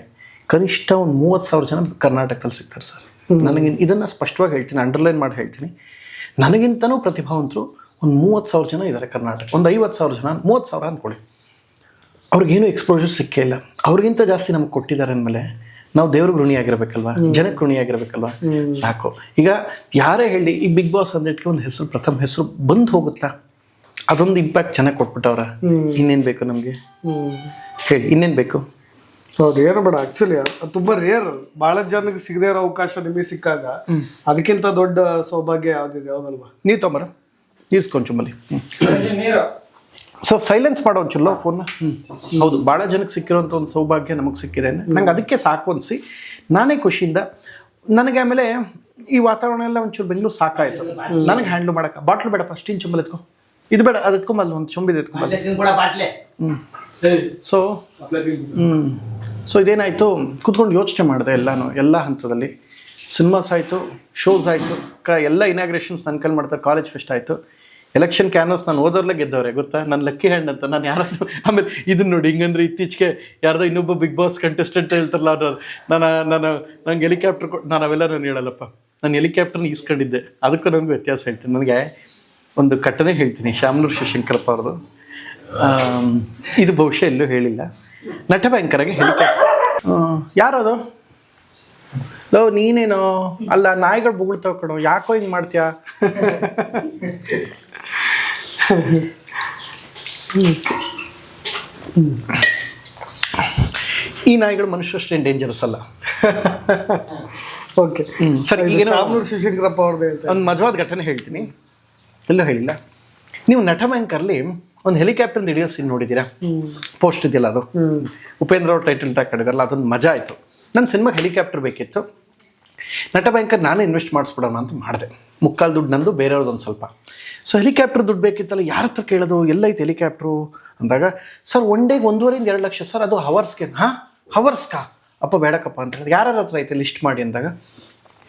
ಕನಿಷ್ಠ ಒಂದು ಮೂವತ್ತು ಸಾವಿರ ಜನ ಕರ್ನಾಟಕದಲ್ಲಿ ಸಿಗ್ತಾರೆ ಸರ್. ನನಗೆ ಇದನ್ನು ಸ್ಪಷ್ಟವಾಗಿ ಹೇಳ್ತೀನಿ ಅಂಡರ್ಲೈನ್ ಮಾಡಿ ಹೇಳ್ತೀನಿ. ನನಗಿಂತನೂ ಪ್ರತಿಭಾವಂತರು ಒಂದು ಮೂವತ್ತು ಸಾವಿರ ಜನ ಇದ್ದಾರೆ ಕರ್ನಾಟಕ ಒಂದು ಐವತ್ತು ಸಾವಿರ ಜನ ಮೂವತ್ತು ಸಾವಿರ ಅಂದ್ಕೊಳ್ಳಿ ಅವ್ರಿಗೇನು ಎಕ್ಸ್ಪೋಜರ್ ಸಿಕ್ಕೇ ಇಲ್ಲ. ಅವ್ರಿಗಿಂತ ಜಾಸ್ತಿ ನಮ್ಗೆ ಕೊಟ್ಟಿದ್ದಾರೆ ಅಂದಮೇಲೆ ನಾವು ದೇವ್ರ ಋಣಿಯಾಗಿರ್ಬೇಕಲ್ವಾ? ಜನಕ್ಕೆ ಋಣಿಯಾಗಿರ್ಬೇಕಲ್ವಾ? ಸಾಕು. ಈಗ ಯಾರೇ ಹೇಳಿ ಈ ಬಿಗ್ ಬಾಸ್ ಅಂದಿಟ್ಗೆ ಒಂದು ಹೆಸರು ಪ್ರಥಮ ಹೆಸರು ಬಂದು ಹೋಗುತ್ತಾ? ಅದೊಂದು ಇಂಪ್ಯಾಕ್ಟ್ ಚೆನ್ನಾಗಿ ಕೊಟ್ಬಿಟ್ಟವ್ರ. ಇನ್ನೇನು ಬೇಕು ನಮಗೆ? ಹೇಳಿ ಇನ್ನೇನು ಬೇಕು? ಹೌದು ಏನು ಬೇಡ. ಆಕ್ಚುಲಿ ತುಂಬಾ ರೇರ್ ಬಹಳ ಜನಕ್ಕೆ ಸಿಗದೇ ಇರೋ ಅವಕಾಶ ನಿಮಗೆ ಸಿಕ್ಕಾಗ ಅದಕ್ಕಿಂತ ದೊಡ್ಡ ಸೌಭಾಗ್ಯ ಯಾವ್ದಿದೆ ಹೌದಲ್ವಾ ನೀರು ತೊಂಬರ ನೀರ್ಸ್ಕೊಂಡು ಚುಮ್ಮಲಿ ಸೊ ಸೈಲೆನ್ಸ್ ಮಾಡೋ ಒಂಚೂರು ಫೋನ್ನ ಹೌದು ಭಾಳ ಜನಕ್ಕೆ ಸಿಕ್ಕಿರೋಂಥ ಒಂದು ಸೌಭಾಗ್ಯ ನಮಗೆ ಸಿಕ್ಕಿದೆ ನಂಗೆ ಅದಕ್ಕೆ ಸಾಕು ಅನಿಸಿ. ನಾನೇ ಖುಷಿಯಿಂದ ನನಗೆ ಆಮೇಲೆ ಈ ವಾತಾವರಣ ಎಲ್ಲ ಒಂಚೂರು ಬೆಂಗಳೂರು ಸಾಕಾಯಿತು. ನನಗೆ ಹ್ಯಾಂಡ್ಲ್ ಮಾಡೋಕೆ ಬಾಟ್ಲು ಬೇಡಪ್ಪ ಸ್ಟೀನ್ ಚುಂಬಲ್ ಎತ್ಕೊ. ಇದು ಬೇಡ ಅದು ಎತ್ಕೊಂಬಲ್ಲ ಒಂದು ಚೊಂಬಿದ ಎತ್ಕೊಂಬಲ್ಲ. ಸೊ ಹ್ಞೂ ಸೊ ಇದೇನಾಯಿತು? ಕೂತ್ಕೊಂಡು ಯೋಚನೆ ಮಾಡಿದೆ ಎಲ್ಲಾನು ಎಲ್ಲ ಹಂತದಲ್ಲಿ. ಸಿನಿಮಾಸ್ ಆಯಿತು ಶೋಸ್ ಆಯಿತು ಕ ಎಲ್ಲ ಇನಾಗ್ರೇಷನ್ಸ್ ನನ್ನ ಕೈಲಿ ಮಾಡ್ತಾರೆ ಕಾಲೇಜ್ ಫೆಸ್ಟ್ ಆಯಿತು. ಎಲೆಕ್ಷನ್ ಕ್ಯಾನ್ವಸ್ ನಾನು ಓದೋರ್ಲೆ ಗೆದ್ದವ್ರೆ ಗೊತ್ತಾ? ನನ್ನ ಲಕ್ಕಿ ಹ್ಯಾಂಡ್ ಅಂತ ನಾನು ಯಾರಾದ್ರೂ ಆಮೇಲೆ ಇದನ್ನ ನೋಡಿ ಹಿಂಗಂದ್ರೆ ಇತ್ತೀಚೆಗೆ ಯಾರ್ದೋ ಇನ್ನೊಬ್ಬ ಬಿಗ್ ಬಾಸ್ ಕಂಟೆಸ್ಟೆಂಟ್ ಹೇಳ್ತಾರಲ್ಲ ಅದು ನಾನು ನಾನು ನಂಗೆ ಹೆಲಿಕಾಪ್ಟರ್ ಕೊಟ್ಟು ನಾನು ಅವೆಲ್ಲ ನಾನು ಹೇಳಲ್ಲಪ್ಪ. ನಾನು ಹೆಲಿಕಾಪ್ಟರ್ನ ಈಸ್ಕೊಂಡಿದ್ದೆ. ಅದಕ್ಕೂ ನನಗೆ ವ್ಯತ್ಯಾಸ ಹೇಳ್ತೀನಿ ನನಗೆ ಒಂದು ಕಟ್ಟನೆ ಹೇಳ್ತೀನಿ ಶ್ಯಾಮನೂರ್ ಶಿವಶಂಕರಪ್ಪ ಅವ್ರದ್ದು. ಇದು ಬಹುಶಃ ಎಲ್ಲೂ ಹೇಳಿಲ್ಲ. ನಟ ಭಯಂಕರಾಗಿ ಹೆಲಿಕಾಪ್ಟರ್ ಯಾರದು? ಲೋ ನೀನೇನೋ? ಅಲ್ಲ ನಾಯಿಗಳು ಬುಗುಳ್ತಾವ ಕಣೋ ಯಾಕೋ ಹಿಂಗೆ ಮಾಡ್ತೀಯ? ಈ ನಾಯಿಗಳು ಮನುಷ್ಯರಷ್ಟೇನು ಡೇಂಜರಸ್ ಅಲ್ಲ. ಓಕೆ ಸರಿ ಶಿವಶಂಕರಪ್ಪ ಅವ್ರದ್ದು ಹೇಳ್ತೀನಿ ಒಂದು ಮಜವಾದ ಘಟನೆ ಹೇಳ್ತೀನಿ. ಎಲ್ಲೂ ಹೇಳಿಲ್ಲ. ನೀವು ನಟ ಬ್ಯಾಂಕರ್ಲಿ ಒಂದು ಹೆಲಿಕಾಪ್ಟರ್ ಹಿಡಿಯೋ ಸೀನ್ ನೋಡಿದ್ದೀರಾ? ಪೋಸ್ಟ್ ಇದೆಯಲ್ಲ ಅದು? ಉಪೇಂದ್ರ ಅವ್ರ ಟೈಟಲ್ ಟ್ರ್ಯಾಕ್ ಮಾಡಿದಾರಲ್ಲ ಅದೊಂದು ಮಜಾ ಆಯಿತು. ನನ್ನ ಸಿನಿಮಾಗೆ ಹೆಲಿಕಾಪ್ಟರ್ ಬೇಕಿತ್ತು. ನಟ ಬ್ಯಾಂಕರ್ ನಾನೇ ಇನ್ವೆಸ್ಟ್ ಮಾಡಿಸ್ಬಿಡೋಣ ಅಂತ ಮಾಡಿದೆ. ಮುಕ್ಕಾಲು ದುಡ್ಡು ನಂದು ಬೇರೆಯವ್ರದ್ದು ಒಂದು ಸ್ವಲ್ಪ. ಸೊ ಹೆಲಿಕಾಪ್ಟರ್ ದುಡ್ಡು ಬೇಕಿತ್ತಲ್ಲ ಯಾರ ಹತ್ರ ಕೇಳೋದು? ಎಲ್ಲೈತೆ ಹೆಲಿಕಾಪ್ಟ್ರು ಅಂದಾಗ ಸರ್ ಒನ್ ಡೇಗೆ ಒಂದೂವರೆಯಿಂದ ಎರಡು ಲಕ್ಷ ಸರ್ ಅದು ಹವರ್ಸ್ಗೆ ಹಾಂ? ಹವರ್ಸ್ಕಾ ಅಪ್ಪ ಬೇಡಕ್ಕಪ್ಪ ಅಂತ ಹೇಳಿದ್ರೆ. ಯಾರ ಹತ್ರ ಐತೆ ಲಿಸ್ಟ್ ಮಾಡಿ ಅಂದಾಗ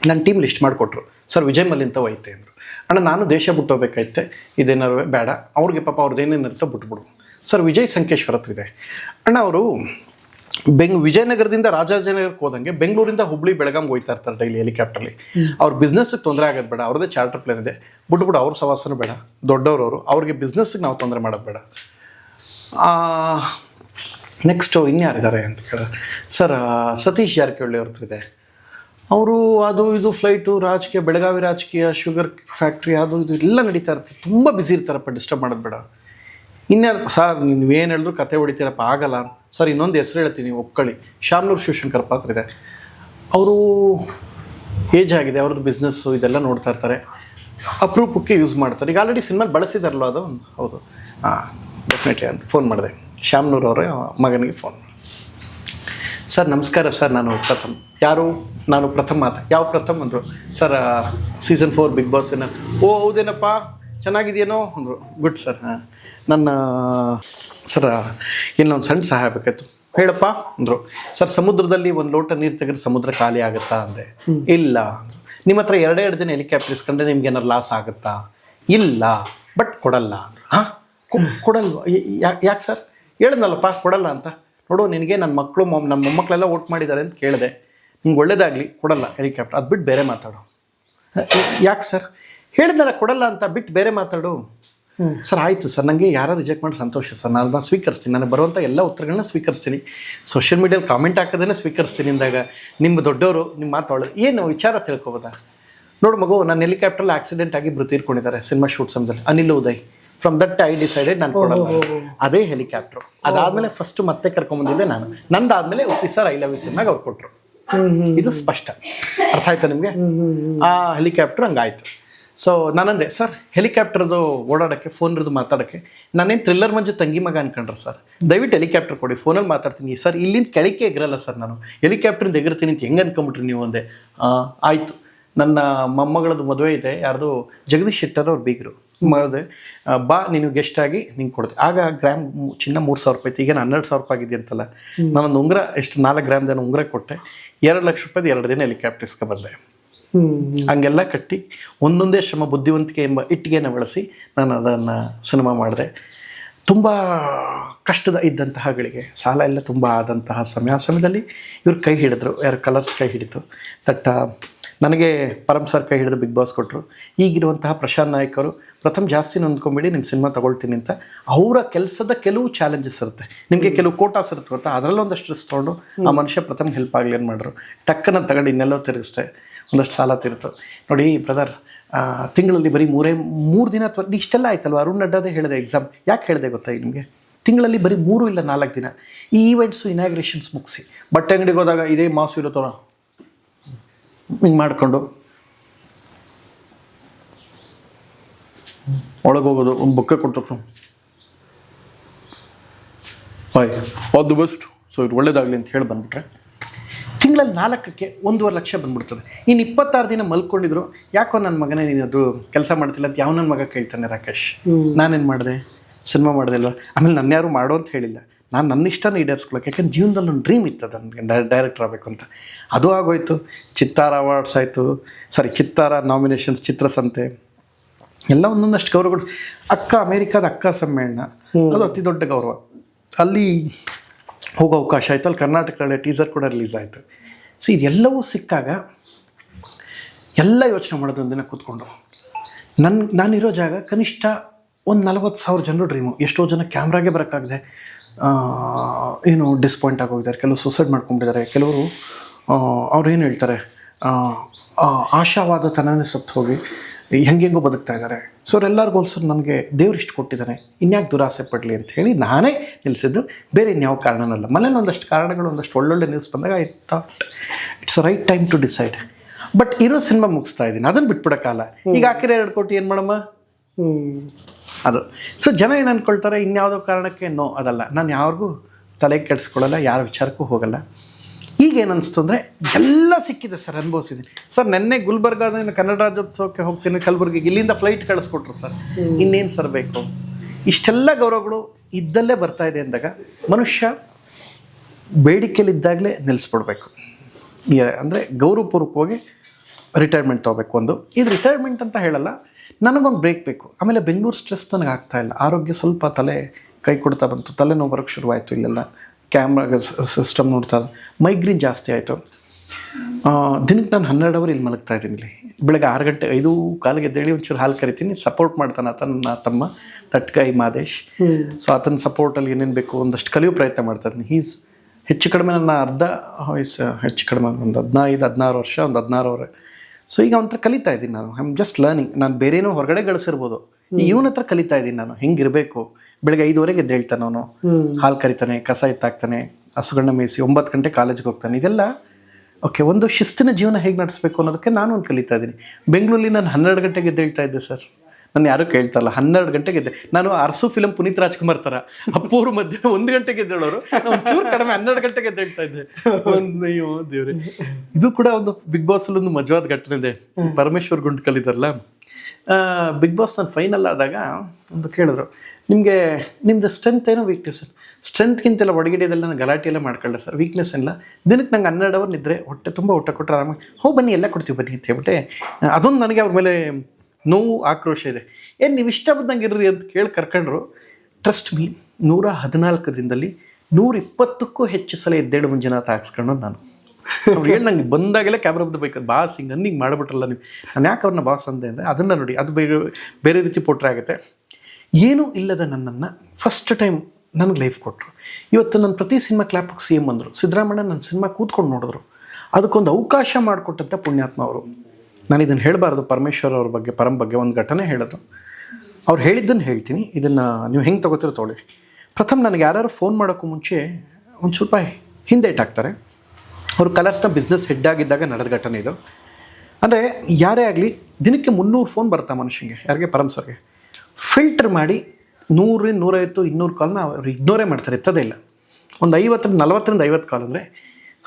ನನ್ನ ಟೀಮ್ ಲಿಸ್ಟ್ ಮಾಡಿಕೊಟ್ರು. ಸರ್ ವಿಜಯ್ ಮಲ್ಲಿಂತ ಐತೆ ಅಂದರು ಅಣ್ಣ ನಾನು ದೇಶ ಬಿಟ್ಟೋಗ್ಬೇಕಾಯ್ತೆ. ಇದೇನಾರು ಬೇಡ. ಅವ್ರಿಗೆ ಪಾಪ ಅವ್ರದ್ದು ಏನೇನಿರುತ್ತೋ ಬಿಟ್ಬಿಡು. ಸರ್ ವಿಜಯ್ ಸಂಕೇಶ್ವರ ಹತ್ರ ಇದೆ. ಅಣ್ಣ ಅವರು ಬೆಂಗ್ ವಿಜಯನಗರದಿಂದ ರಾಜಾಜಿನಗರಕ್ಕೆ ಹೋದಂಗೆ ಬೆಂಗಳೂರಿಂದ ಹುಬ್ಳಿ ಬೆಳಗಾಂಗೆ ಹೋಗ್ತಾ ಇರ್ತಾರೆ ಡೈಲಿ ಹೆಲಿಕಾಪ್ಟರ್ಲಿ ಅವ್ರ ಬಿಸ್ನೆಸ್ಗೆ ತೊಂದರೆ ಆಗೋದು ಬೇಡ. ಅವ್ರದ್ದೇ ಚಾರ್ಟರ್ ಪ್ಲೇನ್ ಇದೆ. ಬಿಟ್ಬಿಡು ಅವ್ರ ಸವಾಸನೂ ಬೇಡ. ದೊಡ್ಡವರು ಅವರು ಅವ್ರಿಗೆ ಬಿಸ್ನೆಸ್ಗೆ ನಾವು ತೊಂದರೆ ಮಾಡೋದು ಬೇಡ. ನೆಕ್ಸ್ಟು ಇನ್ಯಾರಿದ್ದಾರೆ ಅಂತ ಕೇಳ ಸರ್ ಸತೀಶ್ ಜಾರಕಿಹೊಳಿ ಅವ್ರ ಹತ್ರ ಇದೆ. ಅವರು ಅದು ಇದು ಫ್ಲೈಟು ರಾಜಕೀಯ, ಬೆಳಗಾವಿ ರಾಜಕೀಯ ಶುಗರ್ ಫ್ಯಾಕ್ಟ್ರಿ ಅದು ಇದು ಎಲ್ಲ ನಡೀತಾ ಇರುತ್ತೆ. ತುಂಬ ಬ್ಯುಸಿ ಇರ್ತಾರಪ್ಪ ಡಿಸ್ಟರ್ಬ್ ಮಾಡೋದು ಬೇಡ. ಇನ್ಯಾರು ಸರ್ ನೀವು ಏನು ಹೇಳಿದ್ರು ಕತೆ ಹೊಡಿತೀರಪ್ಪ, ಆಗಲ್ಲ. ಸರ್ ಇನ್ನೊಂದು ಹೆಸರು ಹೇಳ್ತೀನಿ ಒಪ್ಕೊಳ್ಳಿ. ಶಾಮ್ನೂರ್ ಶಿವಶಂಕರ್ ಪಾತ್ರ ಇದೆ. ಅವರು ಏಜ್ ಆಗಿದೆ, ಅವ್ರದ್ದು ಬಿಸ್ನೆಸ್ಸು ಇದೆಲ್ಲ ನೋಡ್ತಾ ಇರ್ತಾರೆ. ಅಪರೂಪಕ್ಕೆ ಯೂಸ್ ಮಾಡ್ತಾರೆ. ಈಗ ಆಲ್ರೆಡಿ ಸಿನಿಮಾ ಬಳಸಿದಾರಲ್ಲ ಅದು? ಹೌದು. ಹಾಂ ಡೆಫಿನೆಟ್ಲಿ ಅಂತ ಫೋನ್ ಮಾಡಿದೆ. ಶ್ಯಾಮ್ನೂರ್ ಅವರೇ ಮಗನಿಗೆ ಫೋನ್ ಸರ್ ನಮಸ್ಕಾರ ಸರ್ ನಾನು ಪ್ರಥಮ್. ಯಾರು? ನಾನು ಪ್ರಥಮ್ ಮಾತ ಯಾವ ಪ್ರಥಮ್ ಅಂದರು? Sir season four Big Boss winner ಓ ಹೌದೇನಪ್ಪ? ಚೆನ್ನಾಗಿದೆಯೇನೋ? ಅಂದರು. ಗುಡ್ ಸರ್ ಹಾಂ. ನನ್ನ ಸರ್ ಇನ್ನೊಂದು ಸಣ್ಣ ಸಹಾಯ ಬೇಕಾಯ್ತು. ಹೇಳಪ್ಪ? ಅಂದರು. ಸರ್ ಸಮುದ್ರದಲ್ಲಿ ಒಂದು ಲೋಟ ನೀರು ತೆಗೆದ್ರೆ ಸಮುದ್ರ ಖಾಲಿ ಆಗುತ್ತಾ? ಅಂದೆ. ಇಲ್ಲ. ನಿಮ್ಮ ಹತ್ರ ಎರಡೇ ಎರಡು ದಿನ ಹೆಲಿಕಾಪ್ಟರ್ ಇಸ್ಕೊಂಡ್ರೆ ನಿಮ್ಗೆ ಏನಾರು ಲಾಸ್ ಆಗುತ್ತಾ? ಇಲ್ಲ. ಬಟ್ ಕೊಡಲ್ಲ. ಅಂದರು ಹಾಂ ಕೊಡಲ್ವಾ? ಯಾಕೆ ಸರ್ ಹೇಳಿದ್ನಲ್ಲಪ್ಪ ಕೊಡಲ್ಲ ಅಂತ. ನೋಡು ನಿನಗೆ ನನ್ನ ಮಕ್ಕಳು ಮೊಮ್ ನಮ್ಮ ಮೊಮ್ಮಕ್ಕಳೆಲ್ಲ ಓಟ್ ಮಾಡಿದ್ದಾರೆ ಅಂತ ಕೇಳಿದೆ. ನಿಂಗೆ ಒಳ್ಳೇದಾಗಲಿ ಕೊಡಲ್ಲ ಹೆಲಿಕಾಪ್ಟರ್. ಅದು ಬಿಟ್ಟು ಬೇರೆ ಮಾತಾಡು. ಯಾಕೆ ಸರ್? ಹೇಳಿದ್ನಲ್ಲ ಕೊಡಲ್ಲ ಅಂತ ಬಿಟ್ಟು ಬೇರೆ ಮಾತಾಡು. ಸರ್ ಆಯಿತು ಸರ್. ನನಗೆ ಯಾರು ರಿಜೆಕ್ಟ್ ಮಾಡಿ ಸಂತೋಷ ಸರ್. ನಾನು ಅದನ್ನ ಸ್ವೀಕರಿಸ್ತೀನಿ. ನನಗೆ ಬರುವಂಥ ಎಲ್ಲ ಉತ್ತರಗಳನ್ನ ಸ್ವೀಕರಿಸ್ತೀನಿ. ಸೋಷಿಯಲ್ ಮೀಡಿಯಲ್ಲಿ ಕಾಮೆಂಟ್ ಹಾಕೋದನ್ನೇ ಸ್ವೀಕರಿಸ್ತೀನಿ ಅಂದಾಗ ನಿಮ್ಮ ದೊಡ್ಡವರು ನಿಮ್ಮ ಮಾತಾಡೋದು ಏನು ವಿಚಾರ ತಿಳ್ಕೊಬೋದಾ? ನೋಡು ಮಗು ನನ್ನ ಹೆಲಿಕಾಪ್ಟ್ರಲ್ಲಿ ಆಕ್ಸಿಡೆಂಟ್ ಆಗಿ ಇಬ್ಬರು ತೀರ್ಕೊಂಡಿದ್ದಾರೆ ಸಿನಿಮಾ ಶೂಟ್ ಸಮಯದಲ್ಲಿ. Anil Uday. From that I decided ನಾನು ಕೊಡಲ್ಲ ಅದೇ ಹೆಲಿಕಾಪ್ಟರ್ ಅದಾದ್ಮೇಲೆ ಫಸ್ಟ್ ಮತ್ತೆ ಕರ್ಕೊಂಡ್ಬಂದಿದ್ದೆ ನಾನು. ನಂದಾದ್ಮೇಲೆ okay sir I love you ಸಿನಿಮಾಗೆ ಅವ್ರು ಕೊಟ್ಟರು ಇದು ಸ್ಪಷ್ಟ. ಅರ್ಥ ಆಯ್ತಾ ನಿಮಗೆ? ಆ ಹೆಲಿಕಾಪ್ಟರ್ ಹಂಗಾಯ್ತು. ಸೊ ನಾನಂದೆ ಸರ್ ಹೆಲಿಕಾಪ್ಟರ್ದು ಓಡಾಡೋಕ್ಕೆ ಫೋನ್ರದ್ದು ಮಾತಾಡೋಕ್ಕೆ ನಾನೇನು ಥ್ರಿಲ್ಲರ್ ಮಂಜು ತಂಗಿ ಮಗ ಅನ್ಕೊಂಡ್ರೆ ಸರ್? ದಯವಿಟ್ಟು ಹೆಲಿಕಾಪ್ಟರ್ ಕೊಡಿ ಫೋನಲ್ಲಿ ಮಾತಾಡ್ತೀನಿ. ಸರ್ ಇಲ್ಲಿಂದ ಕೆಳಕ್ಕೆ ಎಗರಲ್ಲ ಸರ್ ನಾನು. ಹೆಲಿಕಾಪ್ಟ್ರಿಂದ ಎಗರ್ತೀನಿ ಅಂತ ಹೆಂಗೆ ಅನ್ಕೊಂಬಿಟ್ರಿ ನೀವು ಒಂದೇ ಆಯ್ತು. ನನ್ನ ಮೊಮ್ಮಗಳದ್ದು ಮದುವೆ ಇದೆ. ಯಾರ್ದು ಜಗದೀಶ್ ಶೆಟ್ಟರ್ ಅವ್ರು ಬೀಗರು. ಆ, ಬಾ ನೀನು ಗೆಸ್ಟ್ ಆಗಿ ನಿಂಗೆ ಕೊಡ್ತೆ. ಆಗ ಗ್ರಾಮ್ ಚಿನ್ನ ಮೂರು ಸಾವಿರ ರೂಪಾಯಿ ಈಗ ಹನ್ನೆರಡು ಸಾವಿರ ರೂಪಾಯಿ ಆಗಿದೆ ಅಂತಲ್ಲ. ನಾನೊಂದು ಉಂಗುರ ಎಷ್ಟು ನಾಲ್ಕು ಗ್ರಾಮ್ದೇನೋ ಉಂಗುರ ಕೊಟ್ಟೆ. ಎರಡು ಲಕ್ಷ ರೂಪಾಯಿ ಎರಡು ದಿನ ಹೆಲಿಕಾಪ್ಟರ್ ಇಸ್ಕೊ ಬಂದೆ ಹಂಗೆಲ್ಲ ಕಟ್ಟಿ ಒಂದೊಂದೇ ಶ್ರಮ ಬುದ್ಧಿವಂತಿಕೆ ಎಂಬ ಇಟ್ಟಿಗೆನ ಬಳಸಿ ನಾನು ಅದನ್ನು ಸಿನಿಮಾ ಮಾಡಿದೆ. ತುಂಬ ಕಷ್ಟದ ಇದ್ದಂತಹ ಗಳಿಗೆ ಸಾಲ ಎಲ್ಲ ತುಂಬ ಆದಂತಹ ಸಮಯ. ಆ ಸಮಯದಲ್ಲಿ ಇವ್ರು ಕೈ ಹಿಡಿದ್ರು ಯಾರು ಕಲರ್ಸ್ ಕೈ ಹಿಡಿತು. ದಟ್ಟ ನನಗೆ ಪರಮ್ ಸರ್ ಕೈ ಹಿಡಿದು ಬಿಗ್ ಬಾಸ್ ಕೊಟ್ಟರು ಈಗಿರುವಂತಹ ಪ್ರಶಾಂತ್ ನಾಯಕ್ ಅವರು ಪ್ರಥಮ ಜಾಸ್ತಿ ನೊಂದ್ಕೊಂಬಿಡಿ ನಿಮ್ಮ ಸಿನಿಮಾ ತಗೊಳ್ತೀನಿ ಅಂತ. ಅವರ ಕೆಲಸದ ಕೆಲವು ಚಾಲೆಂಜಸ್ ಇರುತ್ತೆ. ನಿಮಗೆ ಕೆಲವು ಕೋಟಾಸ್ ಇರುತ್ತೆ ಗೊತ್ತಾ ಅದರಲ್ಲೂ ಒಂದಷ್ಟು ಸ್ಟ್ರೆಸ್ ತೊಗೊಂಡು ಆ ಮನುಷ್ಯ ಪ್ರಥಮ ಹೆಲ್ಪ್ ಆಗಲಿ ಏನು ಮಾಡ್ರು? ಟಕ್ಕನ ತಗೊಂಡು ಇನ್ನೆಲ್ಲೋ ತಿರುಗಿಸ್ತೆ. ಒಂದಷ್ಟು ಸಾಲ ತಿರುತ್ತು ನೋಡಿ ಬ್ರದರ್ ತಿಂಗಳಲ್ಲಿ ಬರೀ ಮೂರೇ ಮೂರು ದಿನ ಅಥವಾ ಇಷ್ಟೆಲ್ಲ ಆಯ್ತಲ್ವ? ಅರುಣ್ ಅಡ್ಡದೇ ಹೇಳಿದೆ ಎಕ್ಸಾಮ್ ಯಾಕೆ ಹೇಳಿದೆ ಗೊತ್ತಾ ನಿಮಗೆ? ತಿಂಗಳಲ್ಲಿ ಬರೀ ಮೂರು ಇಲ್ಲ ನಾಲ್ಕು ದಿನ. ಈ ಈವೆಂಟ್ಸು ಇನಾಗ್ರೇಷನ್ಸ್ ಮುಗಿಸಿ. ಬಟ್ಟೆ ಅಂಗಡಿಗೆ ಹೋದಾಗ ಇದೇ ಮಾಸು ಇರುತ್ತೋ ಹಿಂಗೆ ಮಾಡಿಕೊಂಡು ಒಳಗೆ ಹೋಗೋದು ಒಂದು ಬೊಕ್ಕೆ ಕೊಟ್ಟರು bye all the best so ಇದು ಒಳ್ಳೇದಾಗಲಿ ಅಂತ ಹೇಳಿ ಬಂದ್ಬಿಟ್ರೆ. ತಿಂಗಳಲ್ಲಿ ನಾಲ್ಕಕ್ಕೆ ಒಂದೂವರೆ ಲಕ್ಷ ಬಂದ್ಬಿಡ್ತದೆ. ಇನ್ನು ಇಪ್ಪತ್ತಾರು ದಿನ ಮಲ್ಕೊಂಡಿದ್ರು ಯಾಕೋ ನನ್ನ ಮಗನೇ ನೀನು ಅದು ಕೆಲಸ ಮಾಡ್ತಿಲ್ಲ ಅಂತ ಯಾವ ನನ್ನ ಮಗ ಕೇಳ್ತಾನೆ ರಾಕೇಶ್? ನಾನೇನು ಮಾಡಿದೆ? ಸಿನಿಮಾ ಮಾಡಿದೆ ಅಲ್ವಾ? ಆಮೇಲೆ ನನ್ನ ಯಾರು ಮಾಡೋ ಅಂತ ಹೇಳಿಲ್ಲ. ನಾನು ನನ್ನ ಇಷ್ಟನ ಈಡೇರಿಸ್ಕೊಳಕ್ಕೆ ಯಾಕಂದ್ರೆ ಜೀವನದಲ್ಲಿ ಒಂದು ಡ್ರೀಮ್ ಇತ್ತು ನನಗೆ ಡೈರೆಕ್ಟರ್ ಆಗಬೇಕು ಅಂತ. ಅದು ಆಗೋಯ್ತು. ಚಿತ್ತಾರ ಅವಾರ್ಡ್ಸ್ ಆಯಿತು. ಸಾರಿ ಚಿತ್ತಾರ ನಾಮಿನೇಷನ್ಸ್ ಚಿತ್ರಸಂತೆ. ಎಲ್ಲ ಒಂದೊಂದಷ್ಟು ಗೌರವಗಳು. ಅಕ್ಕ ಅಮೇರಿಕಾದ ಅಕ್ಕ ಸಮ್ಮೇಳನ. ಅದು ಅತಿ ದೊಡ್ಡ ಗೌರವ. ಅಲ್ಲಿ ಹೋಗೋ ಅವಕಾಶ ಆಯಿತು. ಅಲ್ಲಿ ಕರ್ನಾಟಕದಲ್ಲಿ ಟೀಸರ್ ಕೂಡ ರಿಲೀಸ್ ಆಯಿತು. ಸೊ ಇದೆಲ್ಲವೂ ಸಿಕ್ಕಾಗ ಎಲ್ಲ ಯೋಚನೆ ಮಾಡೋದು ಒಂದಿನ ಕೂತ್ಕೊಂಡು. ನನ್ನ ನಾನಿರೋ ಜಾಗ ಕನಿಷ್ಠ ಒಂದು ನಲವತ್ತು ಸಾವಿರ ಜನರು ಡ್ರೀಮು ಎಷ್ಟೋ ಜನ ಕ್ಯಾಮ್ರಾಗೆ ಬರೋಕ್ಕಾಗದೆ ಏನು ಡಿಸ್ಪಾಯಿಂಟ್ ಆಗೋಗಿದ್ದಾರೆ. ಕೆಲವರು ಸೂಸೈಡ್ ಮಾಡ್ಕೊಂಡಿದ್ದಾರೆ ಕೆಲವರು ಅವ್ರು ಏನು ಹೇಳ್ತಾರೆ? ಆಶಾವಾದ ತನನೇ ಸತ್ತು ಹೋಗಿ ಹೆಂಗೆಂಗೋ ಬದುಕ್ತಾ ಇದ್ದಾರೆ. ಸೊ ಅವ್ರೆಲ್ಲರಿಗೂ ಸರ್ ನನಗೆ ದೇವ್ರು ಇಷ್ಟು ಕೊಟ್ಟಿದ್ದಾನೆ ಇನ್ಯಾಕೆ ದುರಾಸೆ ಪಡಲಿ ಅಂತ ಹೇಳಿ ನಾನೇ ನಿಲ್ಲಿಸಿದ್ದು ಬೇರೆ ಇನ್ಯಾವ ಕಾರಣನಲ್ಲ ಮನೇಲಿ ಒಂದಷ್ಟು ಕಾರಣಗಳು ಒಂದಷ್ಟು ಒಳ್ಳೊಳ್ಳೆ ನ್ಯೂಸ್ ಬಂದಾಗ I thought it's right time to decide but ಇರೋ ಸಿನಿಮಾ ಮುಗಿಸ್ತಾ ಇದ್ದೀನಿ. ಅದನ್ನು ಬಿಟ್ಬಿಡಕ್ಕಲ್ಲ ಈಗ ಹಾಕಿರೋ ಎರಡು ಕೋಟಿ ಏನು ಮಾಡಮ್ಮ? ಅದು. ಸೊ ಜನ ಏನು ಅಂದ್ಕೊಳ್ತಾರೆ ಇನ್ಯಾವುದೋ ಕಾರಣಕ್ಕೆ? ನೋ ಅದಲ್ಲ. ನಾನು ಯಾರಿಗೂ ತಲೆ ಕೆಡಿಸ್ಕೊಳ್ಳಲ್ಲ ಯಾರ ವಿಚಾರಕ್ಕೂ ಹೋಗಲ್ಲ. ಈಗ ಏನಿಸ್ತು ಅಂದರೆ ಎಲ್ಲ ಸಿಕ್ಕಿದೆ ಸರ್ ಅನುಭವಿಸಿದ್ದೀನಿ ಸರ್ ನೆನ್ನೆ ಗುಲ್ಬರ್ಗಾದಿಂದ ಕನ್ನಡ ರಾಜ್ಯೋತ್ಸವಕ್ಕೆ ಹೋಗ್ತೀನಿ ಕಲಬುರ್ಗಿಗೆ. ಇಲ್ಲಿಂದ ಫ್ಲೈಟ್ ಕಳಿಸ್ಕೊಟ್ರು ಸರ್. ಇನ್ನೇನು ಸರ್ ಬೇಕು? ಇಷ್ಟೆಲ್ಲ ಗೌರವಗಳು ಇದ್ದಲ್ಲೇ ಬರ್ತಾ ಇದೆ ಅಂದಾಗ ಮನುಷ್ಯ ಬೇಡಿಕೆಯಲ್ಲಿದ್ದಾಗಲೇ ನಿಲ್ಲಿಸ್ಬಿಡ್ಬೇಕು. ಅಂದರೆ ಗೌರವಪೂರ್ವಕವಾಗಿ ರಿಟೈರ್ಮೆಂಟ್ ತೊಗೋಬೇಕು ಒಂದು. ಇದು ರಿಟೈರ್ಮೆಂಟ್ ಅಂತ ಹೇಳಲ್ಲ ನನಗೊಂದು ಬ್ರೇಕ್ ಬೇಕು. ಆಮೇಲೆ ಬೆಂಗಳೂರು ಸ್ಟ್ರೆಸ್ ನನಗೆ ಆಗ್ತಾ ಇಲ್ಲ. ಆರೋಗ್ಯ ಸ್ವಲ್ಪ ತಲೆ ಕೈ ಕೊಡ್ತಾ ಬಂತು ತಲೆನೋವು ಬರೋಕ್ಕೆ ಶುರುವಾಯಿತು ಇಲ್ಲೆಲ್ಲ. ಕ್ಯಾಮ್ರಾಗ ಸಿಸ್ಟಮ್ ನೋಡ್ತಾ ಮೈಗ್ರೇನ್ ಜಾಸ್ತಿ ಆಯಿತು. ದಿನಕ್ಕೆ ನಾನು ಹನ್ನೆರಡು ಅವರ್ ಇಲ್ಲಿ ಮಲಗ್ತಾ ಇದ್ದೀನಿ ಇಲ್ಲಿ. ಬೆಳಗ್ಗೆ ಆರು ಗಂಟೆ ಐದು ಕಾಲಿಗೆ ಎದ್ದೇಳಿ ಒಂಚೂರು ಹಾಲು ಕರಿತೀನಿ. ಸಪೋರ್ಟ್ ಮಾಡ್ತಾನೆ ಆತ ನನ್ನ ತಮ್ಮ ತಟ್ಕಾಯಿ ಮಾದೇಶ್. ಸೊ ಆತನ ಸಪೋರ್ಟಲ್ಲಿ ಏನೇನು ಬೇಕು ಒಂದಷ್ಟು ಕಲಿಯೋ ಪ್ರಯತ್ನ ಮಾಡ್ತಾ ಇದ್ದೀನಿ. ಹೀಸ್ ಹೆಚ್ಚು ಕಡಿಮೆ ನನ್ನ ಅರ್ಧ ವಯಸ್ಸು ಹೆಚ್ಚು ಕಡಿಮೆ ಒಂದು ಹದಿನೈದು ಹದಿನಾರು ವರ್ಷ ಒಂದು ಹದಿನಾರು ಅವರ. ಸೊ ಈಗ ಒಂಥರ ಹತ್ರ ಕಲಿತಾ ಇದ್ದೀನಿ ನಾನು. ಐ ಆಮ್ ಜಸ್ಟ್ ಲರ್ನಿಂಗ್ ನಾನು ಬೇರೆನೋ ಹೊರಗಡೆ ಗಳಿಸಿರ್ಬೋದು. ಇವನ ಹತ್ರ ಕಲಿತಾ ಇದ್ದೀನಿ ನಾನು. ಹೆಂಗಿರಬೇಕು? ಬೆಳಗ್ಗೆ ಐದುವರೆಗೆ ಎದ್ದೇಳ್ತಾನೆ ಅವನು. ಹಾಲು ಕರಿತಾನೆ ಕಸ ಎತ್ತಾಕ್ತಾನೆ ಹಸುಗಳನ್ನ ಮೇಯಿಸಿ ಒಂಬತ್ತು ಗಂಟೆ ಕಾಲೇಜ್ಗೆ ಹೋಗ್ತಾನೆ. ಇದೆಲ್ಲ ಓಕೆ ಒಂದು ಶಿಸ್ತಿನ ಜೀವನ ಹೇಗೆ ನಡೆಸಬೇಕು ಅನ್ನೋದಕ್ಕೆ ನಾನು ಒಂದು ಕಲಿತಾ ಇದ್ದೀನಿ. ಬೆಂಗಳೂರಲ್ಲಿ ನಾನು ಹನ್ನೆರಡು ಗಂಟೆಗೆ ಎದ್ದೇಳ್ತಾ ಇದ್ದೆ ಸರ್. ನಾನು ಯಾರು ಕೇಳ್ತಾರಲ್ಲ, ಹನ್ನೆರಡು ಗಂಟೆಗೆ ಇದ್ದೆ ನಾನು ಅರಸು ಫಿಲಂ ಪುನೀತ್ ರಾಜ್ಕುಮಾರ್ ತರ. ಅಪ್ಪೂರು ಮಧ್ಯೆ ಒಂದು ಗಂಟೆಗೆ ಎದ್ದೇಳೋರು ಚೂರು ಕಡಿಮೆ ಹನ್ನೆರಡು ಗಂಟೆಗೆ ಎದ್ದೇಳ್ತಾ ಇದ್ದೆ. ಅಯ್ಯೋ ದೇವ್ರೆ. ಇದು ಕೂಡ ಒಂದು ಬಿಗ್ ಬಾಸ್ ಅಲ್ಲಿ ಒಂದು ಮಜವಾದ ಘಟನೆ ಇದೆ. ಪರಮೇಶ್ವರ್ ಗುಂಡ್ ಕಲಿತಾರಲ್ಲ ಬಿಗ್ ಬಾಸ್ ನಾನು ಫೈನಲ್ ಆದಾಗ ಒಂದು ಕೇಳಿದ್ರು. ನಿಮಗೆ, ನಿಮ್ದು ಸ್ಟ್ರೆಂತ್ ಏನೋ ವೀಕ್ನೆಸ್ ಸ್ಟ್ರೆಂತ್ಗಿಂತೆಲ್ಲ ಒಡಗಿಡಿಯದೆಲ್ಲ ನಾನು ಗಲಾಟೆ ಎಲ್ಲ ಮಾಡ್ಕೊಳ್ಳೆ ಸರ್ ವೀಕ್ನೆಸ್ ಎಲ್ಲ ದಿನಕ್ಕೆ ನಂಗೆ ಹನ್ನೆರಡು ಅವರ್ ನಿದ್ರೆ ಹೊಟ್ಟೆ ತುಂಬ ಊಟ ಕೊಟ್ಟರೆ ಆರಾಮಾಗಿ ಹೋಗಿ ಬನ್ನಿ, ಎಲ್ಲ ಕೊಡ್ತೀವಿ ಬನ್ನಿ, ಅಂತ ಹೇಳ್ಬಿಟ್ಟೆ. ಅದೊಂದು ನನಗೆ ಅವ್ರ ಮೇಲೆ ನೋವು, ಆಕ್ರೋಶ ಇದೆ. ಏನು ನೀವು ಇಷ್ಟ ಬಂದಂಗೆ ಇರ್ರಿ ಅಂತ ಕೇಳಿ ಕರ್ಕೊಂಡ್ರು ಟ್ರಸ್ಟ್ ಮೀ ನೂರ ಹದಿನಾಲ್ಕು ದಿನದಲ್ಲಿ ನೂರ ಇಪ್ಪತ್ತಕ್ಕೂ ಹೆಚ್ಚು ಸಲ ಎದ್ದೇಳು ಮಂಜುನಾಥ ಹಾಕ್ಸ್ಕೊಂಡು ನಾನು. ಅವ್ರು ಹೇಳಿ ನಂಗೆ ಬಂದಾಗಲೇ ಕ್ಯಾಮ್ರಾ ಬಂದು ಬೇಕು ಬಾಸ್ ಹಿಂಗೆ ನನಗೆ ಮಾಡಿಬಿಟ್ರಲ್ಲ ನೀವು. ನಾನು ಯಾಕೆ ಅವ್ರನ್ನ ಬಾಸ್ ಅಂದೆ ಅಂದರೆ, ಅದನ್ನು ನೋಡಿ, ಅದು ಬೇರೆ ಬೇರೆ ರೀತಿ ಪೋಟ್ರೆ ಆಗುತ್ತೆ. ಏನೂ ಇಲ್ಲದ ನನ್ನನ್ನು ಫಸ್ಟ್ ಟೈಮ್ ನನಗೆ ಲೈಫ್ ಕೊಟ್ಟರು ಇವತ್ತು ನನ್ನ ಪ್ರತಿ ಸಿನಿಮಾ ಕ್ಲಾಪಿಗೆ ಸಿ ಎಂ ಅಂದರು. ಸಿದ್ದರಾಮಯ್ಯ ನನ್ನ ಸಿನಿಮಾ ಕೂತ್ಕೊಂಡು ನೋಡಿದ್ರು. ಅದಕ್ಕೊಂದು ಅವಕಾಶ ಮಾಡಿಕೊಟ್ಟಂಥ ಪುಣ್ಯಾತ್ಮ ಅವರು. ನಾನು ಇದನ್ನು ಹೇಳಬಾರ್ದು, ಪರಮೇಶ್ವರ್ ಅವ್ರ ಬಗ್ಗೆ, ಪರಂ ಬಗ್ಗೆ ಒಂದು ಘಟನೆ ಹೇಳೋದು. ಅವ್ರು ಹೇಳಿದ್ದನ್ನು ಹೇಳ್ತೀನಿ, ಇದನ್ನು ನೀವು ಹೆಂಗೆ ತೊಗೋತಿರೋ ತೊಗೊಳ್ಳಿ. ಪ್ರಥಮ ನನಗೆ ಯಾರು ಫೋನ್ ಮಾಡೋಕ್ಕೂ ಮುಂಚೆ ಒಂದು ಸ್ವಲ್ಪ ಹಿಂದೆ ಇಟ್ಟಾಕ್ತಾರೆ ಅವರು ಕಲರ್ಸ್ನ ಬಿಸ್ನೆಸ್ ಹೆಡ್ ಆಗಿದ್ದಾಗ ನಡೆದ ಘಟನೆ ಇದು. ಅಂದರೆ ಯಾರೇ ಆಗಲಿ, ದಿನಕ್ಕೆ ಮುನ್ನೂರು ಫೋನ್ ಬರ್ತಾ ಮನುಷ್ಯನಿಗೆ ಯಾರಿಗೆ? ಪರಮ್ ಸರ್ಗೆ. ಫಿಲ್ಟರ್ ಮಾಡಿ ನೂರಿಂದ ನೂರೈವತ್ತು ಇನ್ನೂರು ಕಾಲ್ನ ಅವ್ರು ಇಗ್ನೋರೇ ಮಾಡ್ತಾರೆ ಎತ್ತದೇ ಇಲ್ಲ. ಒಂದು ಐವತ್ತರಿಂದ ನಲವತ್ತರಿಂದ ಐವತ್ತು ಕಾಲ್ ಅಂದರೆ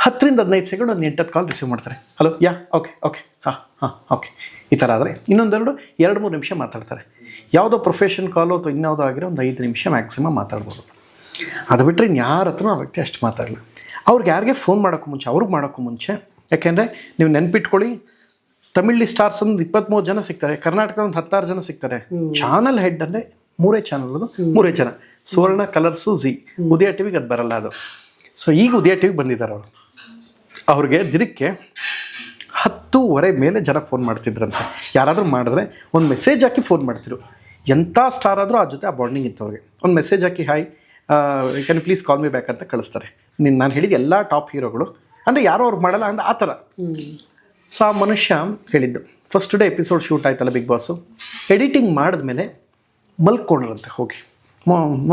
ಹತ್ತರಿಂದ ಹದಿನೈದು ಸೆಕೆಂಡ್ ಒಂದು ಎಂಟತ್ತು ಕಾಲ್ ರಿಸೀವ್ ಮಾಡ್ತಾರೆ. ಹಲೋ ಯಾ ಓಕೆ ಓಕೆ ಹಾಂ ಹಾಂ ಓಕೆ. ಈ ಥರ ಆದರೆ ಇನ್ನೊಂದೆರಡು ಎರಡು ಮೂರು ನಿಮಿಷ ಮಾತಾಡ್ತಾರೆ. ಯಾವುದೋ ಪ್ರೊಫೆಷನ್ ಕಾಲು ಅಥವಾ ಇನ್ಯಾವುದೋ ಆಗಿರೋ ಒಂದು ಐದು ನಿಮಿಷ ಮ್ಯಾಕ್ಸಿಮಮ್ ಮಾತಾಡ್ಬೋದು. ಅದು ಬಿಟ್ಟರೆ ಇನ್ಯಾರ ಹತ್ರ ಆ ವ್ಯಕ್ತಿ ಅಷ್ಟು ಮಾತಾಡಲ್ಲ. ಅವ್ರಿಗೆ ಯಾರಿಗೆ ಫೋನ್ ಮಾಡೋಕ್ಕೂ ಮುಂಚೆ ಅವ್ರಿಗೆ ಮಾಡೋಕ್ಕೂ ಮುಂಚೆ ಯಾಕೆಂದರೆ ನೀವು ನೆನ್ಪಿಟ್ಕೊಳ್ಳಿ ತಮಿಳ್ ಸ್ಟಾರ್ಸ್ ಒಂದು ಇಪ್ಪತ್ತ್ಮೂರು ಜನ ಸಿಗ್ತಾರೆ ಕರ್ನಾಟಕದ ಒಂದು ಹತ್ತಾರು ಜನ ಸಿಗ್ತಾರೆ. ಚಾನಲ್ ಹೆಡ್ ಅಂದರೆ ಮೂರೇ ಚಾನಲ್ ಅದು ಮೂರೇ ಜನ. ಸುವರ್ಣ ಕಲರ್ಸು ಝಿ. ಉದಯ ಟಿವಿಗೆ ಅದು ಬರಲ್ಲ ಅದು. ಸೊ ಈಗ ಉದಯ ಟಿವಿಗೆ ಬಂದಿದ್ದಾರೆ ಅವರು. ಅವ್ರಿಗೆ ದಿನಕ್ಕೆ ಹತ್ತೂವರೆ ಮೇಲೆ ಜನ ಫೋನ್ ಮಾಡ್ತಿದ್ರಂತೆ. ಯಾರಾದರೂ ಮಾಡಿದ್ರೆ ಒಂದು ಮೆಸೇಜ್ ಹಾಕಿ ಫೋನ್ ಮಾಡ್ತಿದ್ರು. ಎಂಥ ಸ್ಟಾರ್ ಆದರೂ ಆ ಜೊತೆ ಆ ಬಾಂಡಿಂಗ್ ಇತ್ತು ಅವ್ರಿಗೆ ಒಂದು message hockey hi can please call me back ಅಂತ ಕಳಿಸ್ತಾರೆ. ನೀನು ನಾನು ಹೇಳಿದ ಎಲ್ಲ ಟಾಪ್ ಹೀರೋಗಳು ಅಂದರೆ ಯಾರೋ ಅವ್ರು ಮಾಡಲ್ಲ ಅಂದ್ರೆ ಆ ಥರ. ಸೊ ಆ ಮನುಷ್ಯ ಹೇಳಿದ್ದು ಫಸ್ಟ್ ಡೇ ಎಪಿಸೋಡ್ ಶೂಟ್ ಆಯ್ತಲ್ಲ ಬಿಗ್ ಬಾಸು ಎಡಿಟಿಂಗ್ ಮಾಡಿದ್ಮೇಲೆ ಮಲ್ಕೊಂಡ್ರಂತೆ ಹೋಗಿ.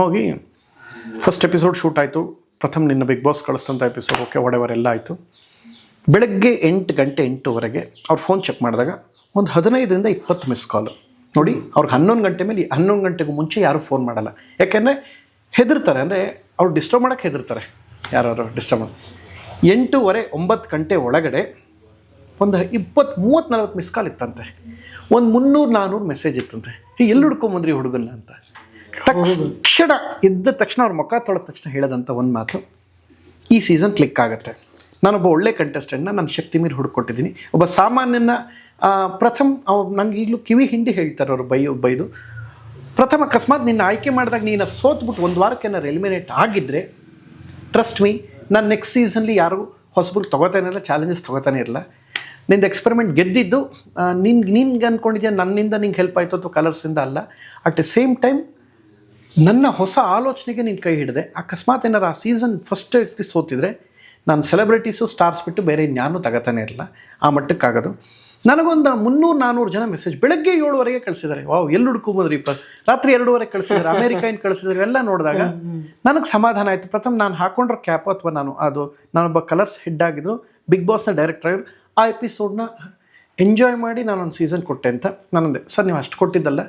ಹೋಗಿ ಫಸ್ಟ್ ಎಪಿಸೋಡ್ ಶೂಟ್ ಆಯಿತು. ಪ್ರಥಮ ನಿನ್ನ ಬಿಗ್ ಬಾಸ್ ಕಳಿಸ್ತಂಥ ಎಪಿಸೋಡ್ ಓಕೆ ಒಡೆವರ್ ಎಲ್ಲ ಆಯಿತು. ಬೆಳಗ್ಗೆ ಎಂಟು ಗಂಟೆ ಎಂಟುವರೆಗೆ ಅವ್ರು ಫೋನ್ ಚೆಕ್ ಮಾಡಿದಾಗ ಒಂದು ಹದಿನೈದರಿಂದ ಇಪ್ಪತ್ತು ಮಿಸ್ ಕಾಲು ನೋಡಿ, ಅವ್ರಿಗೆ ಹನ್ನೊಂದು ಗಂಟೆ ಮೇಲೆ ಹನ್ನೊಂದು ಗಂಟೆಗೂ ಮುಂಚೆ ಯಾರೂ ಫೋನ್ ಮಾಡಲ್ಲ. ಯಾಕೆಂದರೆ ಹೆದರ್ತಾರೆ, ಅಂದರೆ ಅವ್ರು ಡಿಸ್ಟರ್ಬ್ ಮಾಡೋಕ್ಕೆ ಹೆದರ್ತಾರೆ. ಯಾರು ಡಿಸ್ಟರ್ಬ್ ಮಾಡಿ ಎಂಟೂವರೆ, ಒಂಬತ್ತು ಗಂಟೆ ಒಳಗಡೆ ಒಂದು ಇಪ್ಪತ್ತು ಮೂವತ್ತು ನಲ್ವತ್ತು ಮಿಸ್ ಕಾಲ್ ಇತ್ತಂತೆ. ಒಂದು ಮುನ್ನೂರು ನಾನ್ನೂರು ಮೆಸೇಜ್ ಇತ್ತಂತೆ. ಎಲ್ಲಿ ಹುಡ್ಕೊಂಬಂದ್ರಿ ಹುಡುಗನ್ನ ಅಂತ. ತಕ್ಷಣ ಇದ್ದ ತಕ್ಷಣ ಅವ್ರ ಮುಖ ತೊಳೆದ ತಕ್ಷಣ ಹೇಳೋದಂಥ ಒಂದು ಮಾತು, ಈ ಸೀಸನ್ ಕ್ಲಿಕ್ ಆಗುತ್ತೆ. ನಾನೊಬ್ಬ ಒಳ್ಳೆ ಕಂಟೆಸ್ಟೆಂಟ್ನ ನಾನು ಶಕ್ತಿ ಮೀರಿ ಹುಡುಕೊಟ್ಟಿದ್ದೀನಿ. ಒಬ್ಬ ಸಾಮಾನ್ಯನ ಪ್ರಥಮ ನಂಗೆ ಈಗಲೂ ಕಿವಿ ಹಿಂಡಿ ಹೇಳ್ತಾರೆ ಅವರು ಬೈಯೋ ಬೈದು. ಪ್ರಥಮ ಅಕಸ್ಮಾತ್ ನಿನ್ನ ಆಯ್ಕೆ ಮಾಡಿದಾಗ ನೀನು ಸೋತ್ಬಿಟ್ಟು ಒಂದು ವಾರಕ್ಕೆ ಏನಾರು ಎಲಿಮಿನೇಟ್ ಆಗಿದ್ದರೆ ಟ್ರಸ್ಟ್ ಮೀ ನಾನು ನೆಕ್ಸ್ಟ್ ಸೀಸನ್ಲಿ ಯಾರು ಹೊಸಬ್ರು ತೊಗೋತಾನೆ ಇರಲ್ಲ ಚಾಲೆಂಜಸ್ ತೊಗೋತಾನೆ ಇರಲ್ಲ ನಿಂದು ಎಕ್ಸ್ಪೆರಿಮೆಂಟ್ ಗೆದ್ದಿದ್ದು ನಿನ್ಗೆ ನಿನ್ಗೆ ಅಂದ್ಕೊಂಡಿದ್ಯಾ ನನ್ನಿಂದ ನಿಂಗೆ ಹೆಲ್ಪ್ ಆಯಿತು ಅಥವಾ ಕಲರ್ಸಿಂದ ಅಲ್ಲ. ಅಟ್ ದ ಸೇಮ್ ಟೈಮ್ ನನ್ನ ಹೊಸ ಆಲೋಚನೆಗೆ ನೀನು ಕೈ ಹಿಡಿದೆ. ಅಕಸ್ಮಾತ್ ಏನಾರು ಆ ಸೀಸನ್ ಫಸ್ಟ್ ಸೋತಿದ್ರೆ ನಾನು ಸೆಲೆಬ್ರಿಟೀಸು ಸ್ಟಾರ್ಸ್ ಬಿಟ್ಟು ಬೇರೆ ಇನ್ಯಾರು ತಗೋತಾನೆ ಇರಲ್ಲ ಆ ಮಟ್ಟಕ್ಕಾಗೋದು. ನನಗೊಂದು ಮುನ್ನೂರು ನಾನ್ನೂರು ಜನ ಮೆಸೇಜ್ ಬೆಳಗ್ಗೆ ಏಳುವರೆಗೆ ಕಳಿಸಿದ್ದಾರೆ. ವಾವ್ ಎಲ್ಲಿ ಹುಡ್ಕೋಬೋದ್ರಿ ಇಪ್ಪ? ರಾತ್ರಿ ಎರಡೂವರೆ ಕಳಿಸಿದ್ದಾರೆ ಅಮೇರಿಕಾ ಏನು ಕಳಿಸಿದ್ರು ಎಲ್ಲ ನೋಡಿದಾಗ ನನಗೆ ಸಮಾಧಾನ ಆಯಿತು. ಪ್ರಥಮ ನಾನು ಹಾಕೊಂಡ್ರ ಕ್ಯಾಪ್ ಅಥವಾ ನಾನು ಅದು ನಾನೊಬ್ಬ ಕಲರ್ಸ್ ಹೆಡ್ ಆಗಿದ್ರು ಬಿಗ್ ಬಾಸ್ನ ಡೈರೆಕ್ಟರ್ ಆಗಿದ್ರು ಆ ಎಪಿಸೋಡ್ನ ಎಂಜಾಯ್ ಮಾಡಿ ನಾನೊಂದು ಸೀಸನ್ ಕೊಟ್ಟೆ ಅಂತ ನಾನೊಂದೆ. ಸರ್ ನೀವು ಅಷ್ಟು ಕೊಟ್ಟಿದ್ದಲ್ಲ.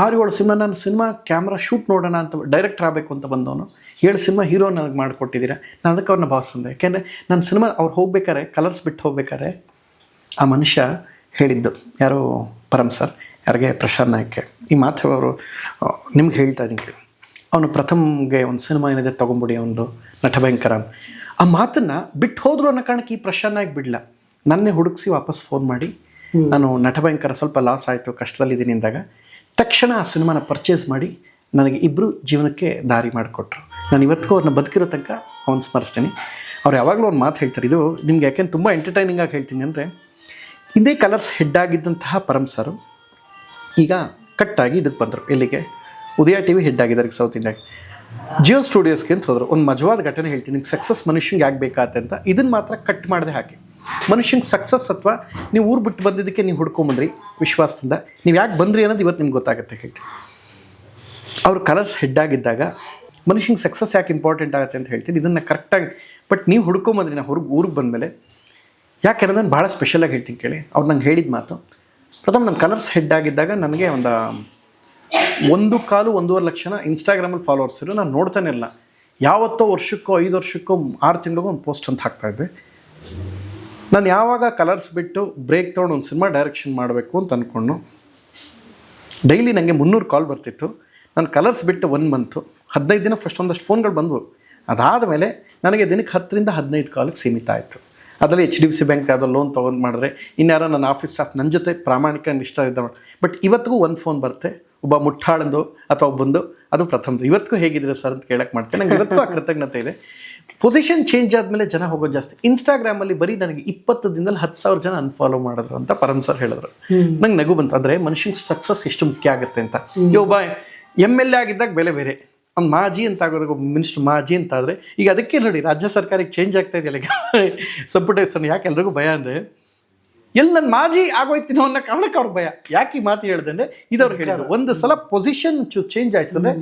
ಆರು ಏಳು ಸಿನಿಮಾ ನಾನು ಸಿನಿಮಾ ಕ್ಯಾಮ್ರಾ ಶೂಟ್ ನೋಡೋಣ ಅಂತ ಡೈರೆಕ್ಟರ್ ಆಗಬೇಕು ಅಂತ ಬಂದವನು. ಏಳು ಸಿನಿಮಾ ಹೀರೋ ನನಗೆ ಮಾಡಿಕೊಟ್ಟಿದ್ದೀರಾ? ನಾನು ಅದಕ್ಕೆ ಅವ್ರನ್ನ ಭಾವಿಸಂದೆ. ಯಾಕೆಂದರೆ ನನ್ನ ಸಿನಿಮಾ ಅವ್ರು ಹೋಗ್ಬೇಕಾರೆ ಕಲರ್ಸ್ ಬಿಟ್ಟು ಹೋಗ್ಬೇಕಾರೆ ಆ ಮನುಷ್ಯ ಹೇಳಿದ್ದು ಯಾರು ಪರಮ್ ಸರ್ ಯಾರಿಗೆ ಪ್ರಶಾಂತ್ ನಾಯ್ಕೆ ಈ ಮಾತು ಅವರು ನಿಮ್ಗೆ ಹೇಳ್ತಾ ಇದ್ದೀನಿ ಅವನು ಪ್ರಥಮ್ಗೆ ಒಂದು ಸಿನಿಮಾ ಏನಿದೆ ತೊಗೊಂಬಿಡಿ ಒಂದು ನಟಭಯಂಕರ ಆ ಮಾತನ್ನು ಬಿಟ್ಟು ಹೋದ್ರು ಅನ್ನೋ ಕಾರಣಕ್ಕೆ ಈ ಪ್ರಶಾಂತ್ ನಾಯ್ಕ ಬಿಡಲ್ಲ ನನ್ನೇ ಹುಡುಕಿಸಿ ವಾಪಸ್ ಫೋನ್ ಮಾಡಿ ನಾನು ನಟ ಭಯಂಕರ ಸ್ವಲ್ಪ ಲಾಸ್ ಆಯಿತು ಕಷ್ಟದಲ್ಲಿದ್ದೀನಿ ಅಂದಾಗ ತಕ್ಷಣ ಆ ಸಿನಿಮಾನ ಪರ್ಚೇಸ್ ಮಾಡಿ ನನಗೆ ಇಬ್ಬರು ಜೀವನಕ್ಕೆ ದಾರಿ ಮಾಡಿಕೊಟ್ರು. ನಾನು ಇವತ್ತಿಗೂ ಅವ್ರನ್ನ ಬದುಕಿರೋ ತನಕ ಅವ್ನು ಸ್ಮರಿಸ್ತೀನಿ. ಅವ್ರು ಯಾವಾಗಲೂ ಒಂದು ಮಾತು ಹೇಳ್ತಾರೆ, ಇದು ನಿಮ್ಗೆ ಯಾಕೆಂದ್ರೆ ತುಂಬ ಎಂಟರ್ಟೈನಿಂಗ್ ಆಗಿ ಹೇಳ್ತೀನಿ ಅಂದರೆ, ಇದೇ ಕಲರ್ಸ್ ಹೆಡ್ ಆಗಿದ್ದಂತಹ ಪರಮ್ ಸರು ಈಗ ಕಟ್ಟಾಗಿ ಇದಕ್ಕೆ ಬಂದರು. ಎಲ್ಲಿಗೆ? ಉದಯ ಟಿ ವಿ ಹೆಡ್ ಆಗಿದ್ದಾರೆ ಸೌತ್ ಇಂಡಿಯಾಗೆ ಜಿಯೋ ಸ್ಟುಡಿಯೋಸ್ಗೆ ಅಂತ ಹೋದರು. ಒಂದು ಮಜವಾದ ಘಟನೆ ಹೇಳ್ತೀನಿ. ನಿಮ್ಗೆ ಸಕ್ಸಸ್ ಬೇಕಾಗತ್ತೆ ಅಂತ ಇದನ್ನು ಮಾತ್ರ ಕಟ್ ಮಾಡದೆ ಹಾಕಿ ಮನುಷ್ಯಂಗೆ ಸಕ್ಸಸ್ ಅಥವಾ ನೀವು ಊರು ಬಿಟ್ಟು ಬಂದಿದ್ದಕ್ಕೆ ನೀವು ಹುಡ್ಕೊಂಬಂದ್ರಿ ವಿಶ್ವಾಸದಿಂದ. ನೀವು ಯಾಕೆ ಬಂದ್ರಿ ಅನ್ನೋದು ಇವತ್ತು ನಿಮ್ಗೆ ಗೊತ್ತಾಗುತ್ತೆ ಹೇಳಿ. ಅವ್ರ ಕಲರ್ಸ್ ಹೆಡ್ ಆಗಿದ್ದಾಗ ಮನುಷ್ಯನಿಗೆ ಸಕ್ಸಸ್ ಯಾಕೆ ಇಂಪಾರ್ಟೆಂಟ್ ಆಗುತ್ತೆ ಅಂತ ಹೇಳ್ತೀನಿ. ಇದನ್ನು ಕರೆಕ್ಟಾಗಿ ಬಟ್ ನೀವು ಹುಡ್ಕೊಂಬಂದ್ರಿ ನಾನು ಹೊರಗೆ ಊರಿಗೆ ಬಂದಮೇಲೆ. ಯಾಕೆ ನಾನು ಭಾಳ ಸ್ಪೆಷಲಾಗಿ ಹೇಳ್ತೀನಿ ಕೇಳಿ. ಅವ್ರು ನಂಗೆ ಹೇಳಿದ ಮಾತು. ಪ್ರಥಮ ನನ್ನ ಕಲರ್ಸ್ ಹೆಡ್ ಆಗಿದ್ದಾಗ ನನಗೆ ಒಂದು ಒಂದು ಕಾಲು ಒಂದೂವರೆ ಲಕ್ಷನ ಇನ್ಸ್ಟಾಗ್ರಾಮಲ್ಲಿ ಫಾಲೋವರ್ಸ್ ಇರೋ. ನಾನು ನೋಡ್ತಾನೆ ಇಲ್ಲ. ಯಾವತ್ತೋ ವರ್ಷಕ್ಕೋ ಐದು ವರ್ಷಕ್ಕೋ ಆರು ತಿಂಗಳಿಗೋ ಒಂದು ಪೋಸ್ಟ್ ಅಂತ ಹಾಕ್ತಾ ಇದ್ದೆ. ನಾನು ಯಾವಾಗ ಕಲರ್ಸ್ ಬಿಟ್ಟು ಬ್ರೇಕ್ ತೊಗೊಂಡು ಒಂದು ಸಿನಿಮಾ ಡೈರೆಕ್ಷನ್ ಮಾಡಬೇಕು ಅಂತ ಅಂದ್ಕೊಂಡು ಡೈಲಿ ನನಗೆ ಮುನ್ನೂರು ಕಾಲ್ ಬರ್ತಿತ್ತು. ನಾನು ಕಲರ್ಸ್ ಬಿಟ್ಟು ಒನ್ ಮಂತು ಹದಿನೈದು ದಿನ ಫಸ್ಟ್ ಒಂದಷ್ಟು ಫೋನ್ಗಳು ಬಂದವು. ಅದಾದಮೇಲೆ ನನಗೆ ದಿನಕ್ಕೆ ಹತ್ತರಿಂದ ಹದಿನೈದು ಕಾಲಿಗೆ ಸೀಮಿತ ಆಯಿತು. ಅದರಲ್ಲಿ H D F C bank ಯಾವುದೋ ಲೋನ್ ತೊಗೊಂಡು ಮಾಡಿದ್ರೆ ಇನ್ಯಾರೋ ನನ್ನ ಆಫೀಸ್ ಸ್ಟಾಫ್ ನನ್ನ ಜೊತೆ ಪ್ರಾಮಾಣಿಕ ನಿಷ್ಠ ಇದ್ದಾವೆ ಬಟ್ ಇವತ್ತಿಗೂ ಒಂದು ಫೋನ್ ಬರುತ್ತೆ. ಒಬ್ಬ ಮುಟ್ಟಾಳಂದು ಅಥವಾ ಒಬ್ಬಂದು, ಅದು ಪ್ರಥಮದು. ಇವತ್ತಿಗೂ ಹೇಗಿದ್ರೆ ಸರ್ ಅಂತ ಕೇಳಕ್ಕೆ ಮಾಡ್ತೀನಿ. ನಂಗೆ ಇವತ್ತಿಗೂ ಆ ಕೃತಜ್ಞತೆ ಇದೆ. ಪೊಸಿಷನ್ ಚೇಂಜ್ ಆದಮೇಲೆ ಜನ ಹೋಗೋದು ಜಾಸ್ತಿ. ಇನ್ಸ್ಟಾಗ್ರಾಮಲ್ಲಿ ಬರೀ ನನಗೆ ಇಪ್ಪತ್ತು ದಿನದಲ್ಲಿ ಹತ್ತು ಸಾವಿರ ಜನ ಅನ್ಫಾಲೋ ಮಾಡಿದ್ರು ಅಂತ ಪರಮ್ ಸರ್ ಹೇಳಿದ್ರು. ನಂಗೆ ನಗು ಬಂತು. ಅಂದರೆ ಮನುಷ್ಯನ ಸಕ್ಸಸ್ ಎಷ್ಟು ಮುಖ್ಯ ಆಗುತ್ತೆ ಅಂತ. ಯೋ ಒಬ್ಬ ಎಂ ಎಲ್ ಎ ಆಗಿದ್ದಾಗ ಬೆಲೆ ಬೇರೆ. ಅವ್ನು ಮಾಜಿ ಅಂತ ಆಗೋದಾಗ ಒಬ್ಬ ಮಿನಿಸ್ಟರ್ ಮಾಜಿ ಅಂತ ಆದರೆ ಈಗ ಅದಕ್ಕೆ ನೋಡಿ ರಾಜ್ಯ ಸರ್ಕಾರಕ್ಕೆ ಚೇಂಜ್ ಆಗ್ತಾ ಇದೆಯಲ್ಲ ಈಗ. ಸಂಪುಟೇಶ್ವರನ್ ಯಾಕೆ ಎಲ್ರಿಗೂ ಭಯ ಅಂದರೆ ಎಲ್ಲಿ ನನ್ನ ಮಾಜಿ ಆಗೋಯ್ತಿನೋ ಅನ್ನೋ ಕಾರಣಕ್ಕೆ ಅವ್ರ ಭಯ. ಯಾಕೆ ಈ ಮಾತು ಹೇಳಿದೆ ಅಂದರೆ ಇದವ್ರು ಹೇಳಿದ್ರು ಒಂದು ಸಲ ಪೊಸಿಷನ್ ಚೇಂಜ್ ಆಯ್ತು ಅಂದರೆ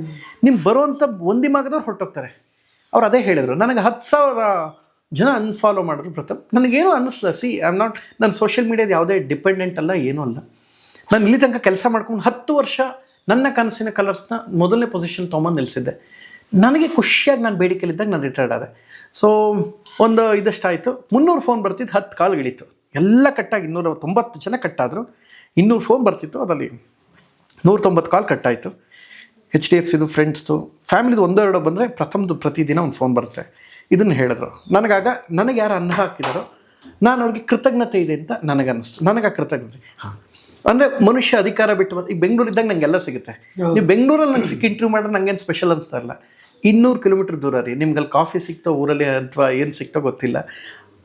ನಿಮ್ಗೆ ಬರುವಂಥ ಒಂದಿ ಮಗದವ್ರು ಹೊರಟೋಗ್ತಾರೆ. ಅವ್ರು ಅದೇ ಹೇಳಿದರು. ನನಗೆ ಹತ್ತು ಸಾವಿರ ಜನ ಅನ್ಫಾಲೋ ಮಾಡಿದ್ರು ಪ್ರಥಮ್ ನನಗೇನು ಅನ್ನಿಸ್ಲ ಸಿ ಐ ಆಮ್ ನಾಟ್ ನನ್ನ ಸೋಷಿಯಲ್ ಮೀಡಿಯಾದ ಯಾವುದೇ ಡಿಪೆಂಡೆಂಟ್ ಅಲ್ಲ, ಏನೂ ಅಲ್ಲ. ನಾನು ಇಲ್ಲಿ ತನಕ ಕೆಲಸ ಮಾಡ್ಕೊಂಡು ಹತ್ತು ವರ್ಷ ನನ್ನ ಕನಸಿನ ಕಲರ್ಸ್ನ ಮೊದಲನೇ ಪೊಸಿಷನ್ ತೊಗೊಂಬಂದು ನಿಲ್ಲಿಸಿದ್ದೆ ನನಗೆ ಖುಷಿಯಾಗಿ ನಾನು ಬೇಡಿಕೆಲಿದ್ದಾಗ ನಾನು ರಿಟೈರ್ಡ್ ಆದೆ. ಸೊ ಒಂದು ಇದಷ್ಟಾಯಿತು. ಮುನ್ನೂರು ಫೋನ್ ಬರ್ತಿದ್ದು ಹತ್ತು ಕಾಲ್ಗಳಿತ್ತು ಎಲ್ಲ ಕಟ್ಟಾಗಿ ಇನ್ನೂರ ತೊಂಬತ್ತು ಜನ ಕಟ್ಟಾದರು. ಇನ್ನೂರು ಫೋನ್ ಬರ್ತಿತ್ತು, ಅದರಲ್ಲಿ ನೂರ ತೊಂಬತ್ತು ಕಾಲ್ ಕಟ್ಟಾಯಿತು. ಎಚ್ ಡಿ ಎಫ್ ಸಿದು ಫ್ರೆಂಡ್ಸ್ದು ಫ್ಯಾಮಿಲಿದು ಒಂದೆರಡು ಬಂದರೆ ಪ್ರಥಮದು ಪ್ರತಿದಿನ ಒಂದು ಫೋನ್ ಬರುತ್ತೆ. ಇದನ್ನು ಹೇಳಿದ್ರು. ನನಗಾಗ ನನಗೆ ಯಾರು ಅನ್ನ ಹಾಕಿದಾರೋ ನಾನು ಅವ್ರಿಗೆ ಕೃತಜ್ಞತೆ ಇದೆ ಅಂತ ನನಗನ್ನಿಸ್ತು. ನನಗೆ ಆ ಕೃತಜ್ಞತೆ. ಹಾಂ. ಅಂದ್ರೆ ಮನುಷ್ಯ ಅಧಿಕಾರ ಬಿಟ್ಟು ಈ ಈಗ ಬೆಂಗಳೂರಿದ್ದಾಗ ನಂಗೆಲ್ಲ ಸಿಗುತ್ತೆ. ನೀವು ಬೆಂಗಳೂರಲ್ಲಿ ನಂಗೆ ಸಿಕ್ಕಿ ಇಂಟರ್ವ್ಯೂ ಮಾಡಿದ್ರೆ ನಂಗೇನು ಸ್ಪೆಷಲ್ ಅನಿಸ್ತಾ ಇಲ್ಲ. ಇನ್ನೂರು ಕಿಲೋಮೀಟರ್ ದೂರ ರೀ. ನಿಮ್ಗೆ ಅಲ್ಲಿ ಕಾಫಿ ಸಿಕ್ತೋ ಊರಲ್ಲಿ ಅಥವಾ ಏನು ಸಿಕ್ತೋ ಗೊತ್ತಿಲ್ಲ.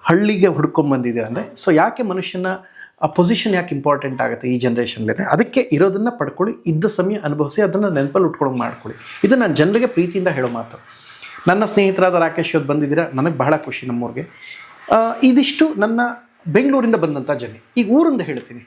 ಹಳ್ಳಿಗೆ ಹುಡ್ಕೊಂಬಂದಿದೆ ಬಂದಿದ್ದೀರ ಅಂದರೆ ಸೊ ಯಾಕೆ ಮನುಷ್ಯನ ಆ ಪೊಸಿಷನ್ ಯಾಕೆ ಇಂಪಾರ್ಟೆಂಟ್ ಆಗುತ್ತೆ ಈ ಜನ್ರೇಷನ್ಲೇ ಅದಕ್ಕೆ ಇರೋದನ್ನು ಪಡ್ಕೊಳ್ಳಿ, ಇದ್ದ ಸಮಯ ಅನುಭವಿಸಿ, ಅದನ್ನು ನೆನಪಲ್ಲಿ ಉಟ್ಕೊಂಡು ಮಾಡ್ಕೊಳ್ಳಿ. ಇದು ನಾನು ಜನರಿಗೆ ಪ್ರೀತಿಯಿಂದ ಹೇಳೋ ಮಾತು. ನನ್ನ ಸ್ನೇಹಿತರಾದ ರಾಕೇಶ್ ಇವತ್ತು ಬಂದಿದ್ದೀರಾ, ನನಗೆ ಬಹಳ ಖುಷಿ ನಮ್ಮೂರಿಗೆ. ಇದಿಷ್ಟು ನನ್ನ ಬೆಂಗಳೂರಿಂದ ಬಂದಂಥ ಜನ ಈಗ ಊರಿಂದ ಹೇಳ್ತೀನಿ.